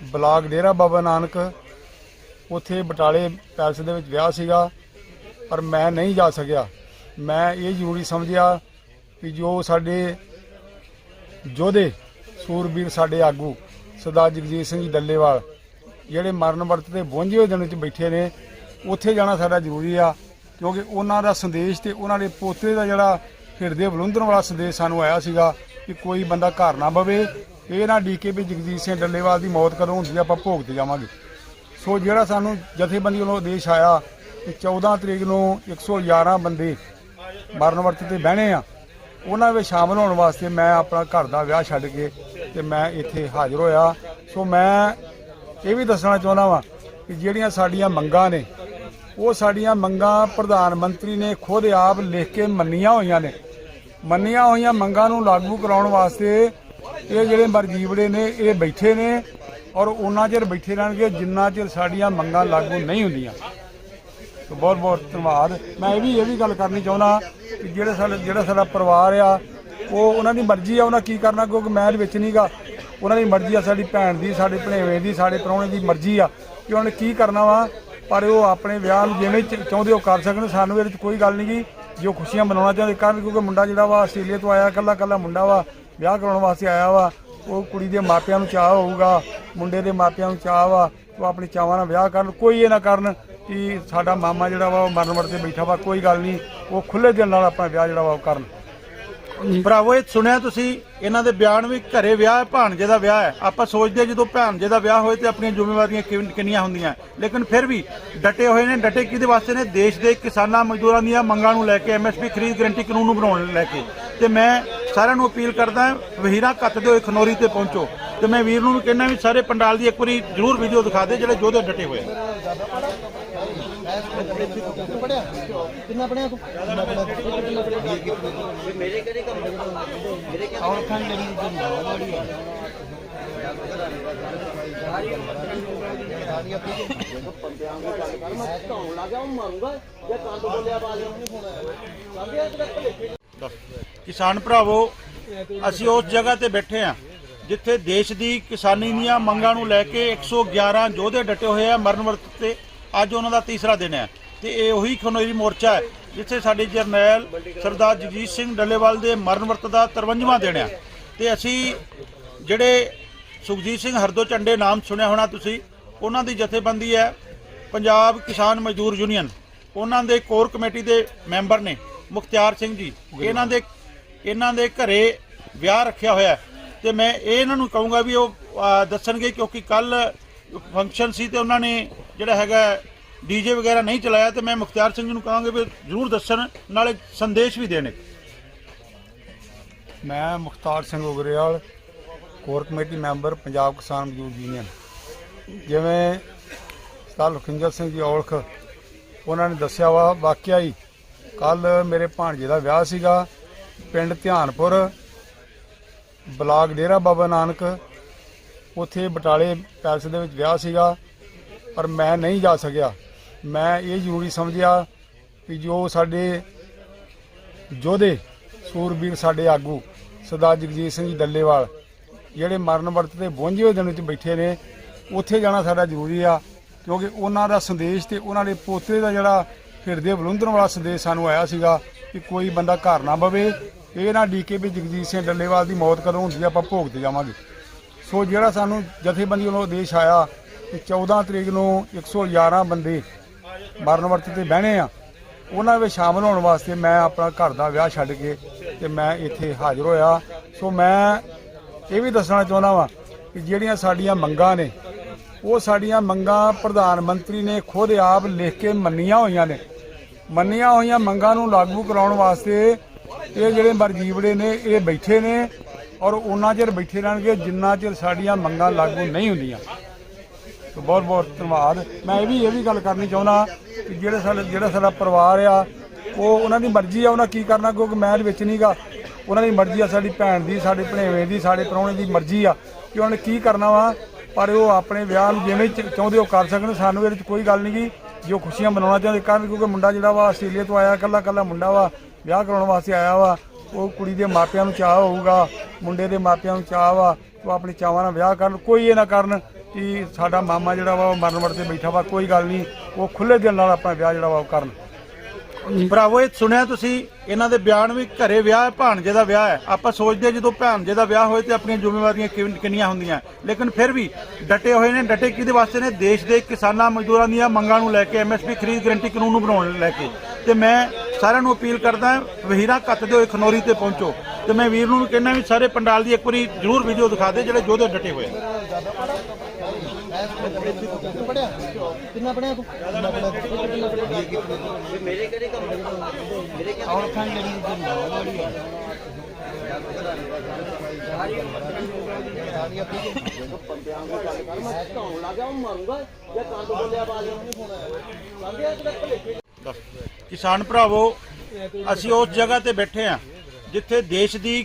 ਬਲਾਕ ਡੇਰਾ ਬਾਬਾ ਨਾਨਕ ਉੱਥੇ ਬਟਾਲੇ ਪੈਲਸ ਦੇ ਵਿੱਚ ਵਿਆਹ ਸੀਗਾ ਪਰ ਮੈਂ ਨਹੀਂ ਜਾ ਸਕਿਆ। ਮੈਂ ਇਹ ਜ਼ਰੂਰੀ ਸਮਝਿਆ ਕਿ ਜੋ ਸਾਡੇ ਯੋਧੇ ਸੂਰਬੀਰ ਸਾਡੇ ਆਗੂ ਸਰਦਾਰ ਜਗਜੀਤ ਸਿੰਘ ਡੱਲੇਵਾਲ ਜਿਹੜੇ ਮਰਨ ਵਰਤ ਤੇ 52 ਦਿਨ ਵਿੱਚ ਬੈਠੇ ਨੇ ਉੱਥੇ ਜਾਣਾ ਸਾਡਾ ਜ਼ਰੂਰੀ ਆ ਕਿਉਂਕਿ ਉਹਨਾਂ ਦਾ ਸੰਦੇਸ਼ ਤੇ ਉਹਨਾਂ ਦੇ ਪੋਤੇ ਦਾ ਜਿਹੜਾ ਹਿਰਦੇ ਬਲੁੰਦਰਨ ਵਾਲਾ ਸੰਦੇਸ਼ ਸਾਨੂੰ ਆਇਆ ਸੀਗਾ ਕਿ ਕੋਈ ਬੰਦਾ ਘਰ ਨਾ ਬਵੇ। ਇਹ ਨਾ ਡੀਕੇ ਵੀ ਜਗਜੀਤ ਸਿੰਘ ਡੱਲੇਵਾਲ ਦੀ ਮੌਤ ਕਦੋਂ ਹੁੰਦੀ ਆ, ਆਪਾਂ ਭੋਗ ਤੇ ਜਾਵਾਂਗੇ। ਸੋ ਜਿਹੜਾ ਸਾਨੂੰ ਜਥੇਬੰਦੀ ਵੱਲੋਂ ਆਦੇਸ਼ ਆਇਆ ਕਿ 14 ਤਰੀਕ ਨੂੰ 111 ਬੰਦੇ ਮਰਨ ਵਰਤ ਤੇ ਬਹਿਣੇ ਆ, ਉਹਨਾਂ ਵਿੱਚ ਸ਼ਾਮਲ ਹੋਣ ਵਾਸਤੇ ਮੈਂ ਆਪਣਾ ਘਰ ਦਾ ਵਿਆਹ ਛੱਡ ਕੇ ਤੇ ਮੈਂ ਇੱਥੇ ਹਾਜ਼ਰ ਹੋਇਆ। ਸੋ ਮੈਂ ਇਹ ਵੀ ਦੱਸਣਾ ਚਾਹੁੰਦਾ ਵਾਂ ਕਿ ਜਿਹੜੀਆਂ ਸਾਡੀਆਂ ਮੰਗਾਂ ਨੇ, ਉਹ ਸਾਡੀਆਂ ਮੰਗਾਂ ਪ੍ਰਧਾਨ ਮੰਤਰੀ ਨੇ ਖੁਦ ਆਪ ਲਿਖ ਕੇ ਮੰਨੀਆਂ ਹੋਈਆਂ ਨੇ। ਮੰਨੀਆਂ ਹੋਈਆਂ ਮੰਗਾਂ ਨੂੰ ਲਾਗੂ ਕਰਾਉਣ ਵਾਸਤੇ ਇਹ ਜਿਹੜੇ ਮਰਜੀਵੜੇ ਨੇ, ਇਹ ਬੈਠੇ ਨੇ ਔਰ ਉਹਨਾਂ ਚਿਰ ਬੈਠੇ ਰਹਿਣਗੇ, ਜਿੰਨਾ ਚਿਰ ਸਾਡੀਆਂ ਮੰਗਾਂ ਲਾਗੂ ਨਹੀਂ ਹੁੰਦੀਆਂ। ਸੋ ਬਹੁਤ ਬਹੁਤ ਧੰਨਵਾਦ। ਮੈਂ ਇਹ ਵੀ ਇਹ ਵੀ ਗੱਲ ਕਰਨੀ ਚਾਹੁੰਦਾ ਕਿ ਜਿਹੜੇ ਸਾਡੇ, ਜਿਹੜਾ ਸਾਡਾ ਪਰਿਵਾਰ ਆ, ਉਹ ਉਹਨਾਂ ਦੀ ਮਰਜ਼ੀ ਆ, ਉਹਨਾਂ ਕੀ ਕਰਨਾ, ਕਿਉਂਕਿ ਮੈਂ ਇਹਦੇ ਵਿੱਚ ਨਹੀਂਗਾ। ਉਹਨਾਂ ਦੀ ਮਰਜ਼ੀ ਆ, ਸਾਡੀ ਭੈਣ ਦੀ, ਸਾਡੇ ਭਣੇਵੇਂ ਦੀ, ਸਾਡੇ ਪ੍ਰਾਹੁਣੇ ਦੀ ਮਰਜ਼ੀ ਆ ਕਿ ਉਹਨਾਂ ਨੇ ਕੀ ਕਰਨਾ ਵਾ, ਪਰ ਉਹ ਆਪਣੇ ਵਿਆਹ ਨੂੰ ਜਿਵੇਂ ਚਾਹੁੰਦੇ ਉਹ ਕਰ ਸਕਣ। ਸਾਨੂੰ ਇਹਦੇ ਵਿੱਚ ਕੋਈ ਗੱਲ ਨਹੀਂ ਗੀ ਜੋ ਖੁਸ਼ੀਆਂ ਮਨਾਉਣਾ ਚਾਹੁੰਦੇ, ਕਰਨ ਕਿਉਂਕਿ ਮੁੰਡਾ ਜਿਹੜਾ ਵਾ ਆਸਟ੍ਰੇਲੀਆ ਤੋਂ ਆਇਆ ਕੱਲਾ ਕੱਲਾ ਮੁੰਡਾ ਵਾ, ਵਿਆਹ ਕਰਾਉਣ ਵਾਸਤੇ ਆਇਆ ਵਾ। ਉਹ ਕੁੜੀ ਦੇ ਮਾਪਿਆਂ ਨੂੰ ਚਾਹ ਹੋਊਗਾ, ਮੁੰਡੇ ਦੇ ਮਾਪਿਆਂ ਨੂੰ ਚਾਹ ਵਾ, ਉਹ ਆਪਣੇ ਚਾਵਾਂ ਨਾਲ ਵਿਆਹ ਕਰਨ, ਕੋਈ ਇਹ ਨਾ ਕਰਨ ਕਿ ਸਾਡਾ ਮਾਮਾ ਜਿਹੜਾ ਵਾ ਉਹ ਮਰਨ ਵਰਤੇ ਬੈਠਾ ਵਾ, ਕੋਈ ਗੱਲ ਨਹੀਂ, ਉਹ ਖੁੱਲੇ ਦਿਲ ਨਾਲ ਆਪਣਾ ਵਿਆਹ ਜਿਹੜਾ ਵਾ ਉਹ ਕਰਨ। ਭਰਾਵੋ, ਇਹ ਸੁਣਿਆ ਤੁਸੀਂ, ਇਹਨਾਂ ਦੇ ਬਿਆਨ ਵੀ ਘਰੇ ਵਿਆਹ ਹੈ, ਭਾਣਜੇ ਦਾ ਵਿਆਹ ਹੈ। ਆਪਾਂ ਸੋਚਦੇ ਹਾਂ ਜਦੋਂ ਭਾਣਜੇ ਦਾ ਵਿਆਹ ਹੋਏ ਤੇ ਆਪਣੀਆਂ ਜ਼ਿੰਮੇਵਾਰੀਆਂ ਕਿੰਨੀਆਂ ਹੁੰਦੀਆਂ। ਲੇਕਿਨ ਫਿਰ ਵੀ ਡਟੇ ਹੋਏ ਨੇ, ਡਟੇ ਕਿਹਦੇ ਵਾਸਤੇ ਨੇ? ਦੇਸ਼ ਦੇ ਕਿਸਾਨਾਂ ਮਜ਼ਦੂਰਾਂ ਦੀਆਂ ਮੰਗਾਂ ਨੂੰ ਲੈ ਕੇ ਐਮਐਸਪੀ ਖਰੀਦ ਗਰੰਟੀ ਕਾਨੂੰਨ ਨੂੰ ਬਣਾਉਣ ਲੈ ਕੇ। ਤੇ ਮੈਂ ਸਾਰਿਆਂ ਨੂੰ ਅਪੀਲ ਕਰਦਾ ਵਹੀਰਾ ਕੱਤਦੇ ਹੋਏ ਖਨੌਰੀ ਤੇ ਪਹੁੰਚੋ। ਤੇ ਮੈਂ ਵੀਰ ਨੂੰ ਵੀ ਕਹਿੰਦਾ ਵੀ ਸਾਰੇ ਪੰਡਾਲ ਦੀ ਇੱਕ ਵਾਰੀ ਜ਼ਰੂਰ ਵੀਡੀਓ ਦਿਖਾ ਦੇ ਜਿਹੜੇ ਯੋਧੇ ਡਟੇ ਹੋਏ ਆ ਪੜਿਆ ਕਿੰਨਾ ਪੜਿਆ ਤੂੰ ਕਿੰਨਾ ਪੜਿਆ ਕਿੰਨਾ ਪੜਿਆ ਮੇਰੇ ਕਿਹੜੇ ਕਿਸਾਨ ਭਰਾਵੋ, ਅਸੀਂ ਉਸ ਜਗ੍ਹਾ ਤੇ ਬੈਠੇ ਆ ਜਿੱਥੇ ਦੇਸ਼ ਦੀ ਕਿਸਾਨੀ ਦੀਆਂ ਮੰਗਾਂ ਨੂੰ ਲੈ ਕੇ 111 ਯੋਧੇ ਡਟੇ ਹੋਏ ਆ ਮਰਨ ਵਰਤ ਤੇ। ਅੱਜ ਉਹਨਾਂ ਦਾ ਤੀਸਰਾ ਦਿਨ ਹੈ। ਤੇ ਇਹ ਉਹੀ ਖਨੋਰੀ ਮੋਰਚਾ ਹੈ, ਜਿੱਥੇ ਸਾਡੇ ਜਰਨੈਲ ਸਰਦਾਰ ਜਗਜੀਤ ਸਿੰਘ ਡੱਲੇਵਾਲ ਦੇ ਮਰਨ ਵਰਤ ਦਾ 53ਵਾਂ ਦਿਨ ਹੈ। ਤੇ ਅਸੀਂ ਜਿਹੜੇ ਸੁਖਜੀਤ ਸਿੰਘ ਹਰਦੋ ਝੰਡੇ ਨਾਮ ਸੁਣਿਆ ਹੋਣਾ ਤੁਸੀਂ, ਉਹਨਾਂ ਦੀ ਜਥੇਬੰਦੀ ਹੈ ਪੰਜਾਬ ਕਿਸਾਨ ਮਜ਼ਦੂਰ ਯੂਨੀਅਨ। ਉਹਨਾਂ ਦੇ ਕੋਰ ਕਮੇਟੀ ਦੇ ਮੈਂਬਰ ਨੇ, ਮੁਖਤਿਆਰ ਸਿੰਘ ਜੀ। ਇਹਨਾਂ ਦੇ ਇਹਨਾਂ ਦੇ ਘਰੇ ਵਿਆਹ ਰੱਖਿਆ ਹੋਇਆ ਹੈ। ਤੇ ਮੈਂ ਇਹ ਇਹਨਾਂ ਨੂੰ ਕਹੂੰਗਾ ਵੀ ਉਹ ਦੱਸਣਗੇ ਕਿਉਂਕਿ ਕੱਲ ਫੰਕਸ਼ਨ ਸੀ ਤੇ ਉਹਨਾਂ ਨੇ ਜਿਹੜਾ ਹੈਗਾ ਡੀਜੇ ਵਗੈਰਾ ਨਹੀਂ ਚਲਾਇਆ ਤੇ ਮੈਂ ਮੁਖਤਿਆਰ ਸਿੰਘ ਜੀ ਨੂੰ ਕਹਾਂਗਾ ਵੀ ਜ਼ਰੂਰ ਦੱਸਣ, ਨਾਲੇ ਸੰਦੇਸ਼ ਵੀ ਦੇਣ ਇੱਕ। ਮੈਂ Mukhtar Singh Ugrewal, core committee member, Punjab Kisan Mazdoor union. ਜਿਵੇਂ ਸਰਦਾਰ ਲਖਿੰਦਰ ਸਿੰਘ ਜੀ ਔਲਖ, ਉਹਨਾਂ ਨੇ ਦੱਸਿਆ ਵਾ, ਵਾਕਿਆ ਹੀ ਕੱਲ ਮੇਰੇ ਭਾਣਜੇ ਦਾ ਵਿਆਹ ਸੀਗਾ, ਪਿੰਡ ਧਿਆਨਪੁਰ, ਬਲਾਕ ਡੇਰਾ ਬਾਬਾ ਨਾਨਕ। ਉੱਥੇ ਬਟਾਲੇ ਪੈਲਸ ਦੇ ਵਿੱਚ ਵਿਆਹ ਸੀਗਾ, ਪਰ ਮੈਂ ਨਹੀਂ ਜਾ ਸਕਿਆ। ਮੈਂ ਇਹ ਜ਼ਰੂਰੀ ਸਮਝਿਆ ਕਿ ਜੋ ਸਾਡੇ ਯੋਧੇ, ਸੂਰਬੀਰ ਸਾਡੇ ਆਗੂ, ਸਰਦਾਰ ਜਗਜੀਤ ਸਿੰਘ ਜੀ ਡੱਲੇਵਾਲ, ਜਿਹੜੇ ਮਰਨ ਵਰਤ ਤੇ 52 ਦਿਨ ਵਿੱਚ ਬੈਠੇ ਨੇ, ਉੱਥੇ ਜਾਣਾ ਸਾਡਾ ਜ਼ਰੂਰੀ ਆ, ਕਿਉਂਕਿ ਉਹਨਾਂ ਦਾ ਸੰਦੇਸ਼ ਤੇ ਉਹਨਾਂ ਦੇ ਪੋਤੇ ਦਾ ਜਿਹੜਾ ਹਿਰਦੇ ਬਲੁੰਦਰਨ ਵਾਲਾ ਸੰਦੇਸ਼ ਸਾਨੂੰ ਆਇਆ ਸੀਗਾ ਕਿ ਕੋਈ ਬੰਦਾ ਘਰ ਨਾ ਬਵੇ, ਇਹ ਨਾ ਡੀਕੇ ਵੀ ਜਗਜੀਤ ਸਿੰਘ ਡੱਲੇਵਾਲ ਦੀ ਮੌਤ ਕਦੋਂ ਹੁੰਦੀ ਆ, ਆਪਾਂ ਭੋਗ ਤੇ ਜਾਵਾਂਗੇ। ਸੋ ਜਿਹੜਾ ਸਾਨੂੰ ਜਥੇਬੰਦੀ ਵੱਲੋਂ ਆਦੇਸ਼ ਆਇਆ ਕਿ 14 ਤਰੀਕ ਨੂੰ 111 ਬੰਦੇ ਮਰਨ ਵਰਤ ਤੇ ਬਹਿਣੇ ਆ। ਉਹਨਾਂ ਵਿੱਚ ਸ਼ਾਮਲ ਹੋਣ ਵਾਸਤੇ ਮੈਂ ਆਪਣਾ ਘਰ ਦਾ ਵਿਆਹ ਛੱਡ ਕੇ ਤੇ ਮੈਂ ਇੱਥੇ ਹਾਜ਼ਰ ਹੋਇਆ। ਸੋ ਮੈਂ ਇਹ ਵੀ ਦੱਸਣਾ ਚਾਹੁੰਦਾ ਵਾਂ ਕਿ ਜਿਹੜੀਆਂ ਸਾਡੀਆਂ ਮੰਗਾਂ ਨੇ, ਉਹ ਸਾਡੀਆਂ ਮੰਗਾਂ ਪ੍ਰਧਾਨ ਮੰਤਰੀ ਨੇ ਖੁਦ ਆਪ ਲਿਖ ਕੇ ਮੰਨੀਆਂ ਹੋਈਆਂ ਨੇ। ਮੰਨੀਆਂ ਹੋਈਆਂ ਮੰਗਾਂ ਨੂੰ ਲਾਗੂ ਕਰਾਉਣ ਵਾਸਤੇ ਇਹ ਜਿਹੜੇ ਮਰਜੀਵੜੇ ਨੇ, ਇਹ ਬੈਠੇ ਨੇ ਔਰ ਉਹਨਾਂ ਚਿਰ ਬੈਠੇ ਰਹਿਣਗੇ, ਜਿੰਨਾ ਚਿਰ ਸਾਡੀਆਂ ਮੰਗਾਂ ਲਾਗੂ ਨਹੀਂ ਹੁੰਦੀਆਂ। ਬਹੁਤ ਬਹੁਤ ਧੰਨਵਾਦ। ਮੈਂ ਇਹ ਵੀ ਇਹ ਵੀ ਗੱਲ ਕਰਨੀ ਚਾਹੁੰਦਾ ਕਿ ਜਿਹੜੇ ਸਾਡਾ, ਜਿਹੜਾ ਸਾਡਾ ਪਰਿਵਾਰ ਆ, ਉਹ ਉਹਨਾਂ ਦੀ ਮਰਜ਼ੀ ਆ, ਉਹਨਾਂ ਕੀ ਕਰਨਾ, ਕਿਉਂਕਿ ਮੈਂ ਇਹਦੇ ਵਿੱਚ ਨਹੀਂਗਾ ਉਹਨਾਂ ਦੀ ਮਰਜ਼ੀ ਆ, ਸਾਡੀ ਭੈਣ ਦੀ, ਸਾਡੇ ਭਣੇਵੇਂ ਦੀ, ਸਾਡੇ ਪ੍ਰਾਹੁਣੇ ਦੀ ਮਰਜ਼ੀ ਆ ਕਿ ਉਹਨਾਂ ਨੇ ਕੀ ਕਰਨਾ ਵਾ, ਪਰ ਉਹ ਆਪਣੇ ਵਿਆਹ ਨੂੰ ਜਿਵੇਂ ਚ- ਚਾਹੁੰਦੇ ਉਹ ਕਰ ਸਕਣ। ਸਾਨੂੰ ਇਹਦੇ ਵਿੱਚ ਕੋਈ ਗੱਲ ਨਹੀਂ ਨਹੀਂਗੀ ਜੋ ਖੁਸ਼ੀਆਂ ਮਨਾਉਣਾ ਚਾਹੁੰਦੇ ਕਰਨ ਕਿਉਂਕਿ ਮੁੰਡਾ ਜਿਹੜਾ ਵਾ ਆਸਟ੍ਰੇਲੀਆ ਤੋਂ ਆਇਆ ਕੱਲਾ ਕੱਲਾ ਮੁੰਡਾ ਵਾ, ਵਿਆਹ ਕਰਾਉਣ ਵਾਸਤੇ ਆਇਆ ਵਾ, ਉਹ ਕੁੜੀ ਦੇ ਮਾਪਿਆਂ ਨੂੰ ਚਾਹ ਹੋਊਗਾ, ਮੁੰਡੇ ਦੇ ਮਾਪਿਆਂ ਨੂੰ ਚਾਹ ਵਾ ਉਹ ਆਪਣੇ ਚਾਵਾਂ ਨਾਲ ਵਿਆਹ ਕਰਨ, ਕੋਈ ਇਹ ਨਾ ਕਰਨ ਕਿ ਸਾਡਾ ਮਾਮਾ ਜਿਹੜਾ ਵਾ ਉਹ ਮਰਨ ਵੜ ਤੇ ਬੈਠਾ ਵਾ ਕੋਈ ਗੱਲ ਨਹੀਂ ਉਹ ਖੁੱਲੇ ਦਿਲ ਨਾਲ ਆਪਣਾ ਵਿਆਹ ਜਿਹੜਾ ਵਾ ਉਹ ਕਰਨ। ਭਰਾਵੋ ਇਹ ਸੁਣਿਆ ਤੁਸੀਂ ਇਹਨਾਂ ਦੇ ਬਿਆਨ ਵੀ ਘਰੇ ਵਿਆਹ ਹੈ ਭਾਣਜੇ ਦਾ ਵਿਆਹ ਹੈ। ਆਪਾਂ ਸੋਚਦੇ ਜਦੋਂ ਭਾਣਜੇ ਦਾ ਵਿਆਹ ਹੋਏ ਤੇ ਆਪਣੀਆਂ ਜ਼ਿੰਮੇਵਾਰੀਆਂ ਕਿੰਨ- ਕਿੰਨੀਆਂ ਹੁੰਦੀਆਂ। ਲੇਕਿਨ ਫਿਰ ਵੀ ਡਟੇ ਹੋਏ ਨੇ ਡਟੇ ਕਿਹਦੇ ਵਾਸਤੇ ਨੇ? ਦੇਸ਼ ਦੇ ਕਿਸਾਨਾਂ ਮਜ਼ਦੂਰਾਂ ਦੀਆਂ ਮੰਗਾਂ ਨੂੰ ਲੈ ਕੇ ਐਮਐਸਪੀ ਖਰੀਦ ਗਰੰਟੀ ਕਾਨੂੰਨ ਨੂੰ ਬਣਾਉਣ ਲੈ ਕੇ। ਤੇ ਮੈਂ ਸਾਰਿਆਂ ਨੂੰ ਅਪੀਲ ਕਰਦਾ ਵਹੀਰਾ ਕੱਤਦੇ ਹੋਏ ਖਨੌਰੀ ਤੇ ਪਹੁੰਚੋ। ਤੇ ਮੈਂ ਵੀਰ ਨੂੰ ਵੀ ਕਹਿੰਦਾ ਵੀ ਸਾਰੇ ਪੰਡਾਲ ਦੀ ਇੱਕ ਵਾਰੀ ਜ਼ਰੂਰ ਵੀਡੀਓ ਦਿਖਾ ਦੇ ਜਿਹੜੇ ਯੋਧੇ ਡਟੇ ਹੋਏ ਆ। ਪੜਿਆ ਕਿੰਨਾ ਪੜਿਆ ਤੂੰ ਮੇਰੇ ਕਿਹੜੇ ਕੰਮ ਮੇਰੇ ਕਿਹੜੇ ਔਰਖਾਂ ਜਿਹੜੀ ਜਿਹੜੀ ਵਾੜੀ ਹੈ ਕਿਸਾਨ ਭਰਾਵੋ, ਅਸੀਂ ਉਸ ਜਗ੍ਹਾ ਤੇ ਬੈਠੇ ਆ ਜਿੱਥੇ ਦੇਸ਼ ਦੀ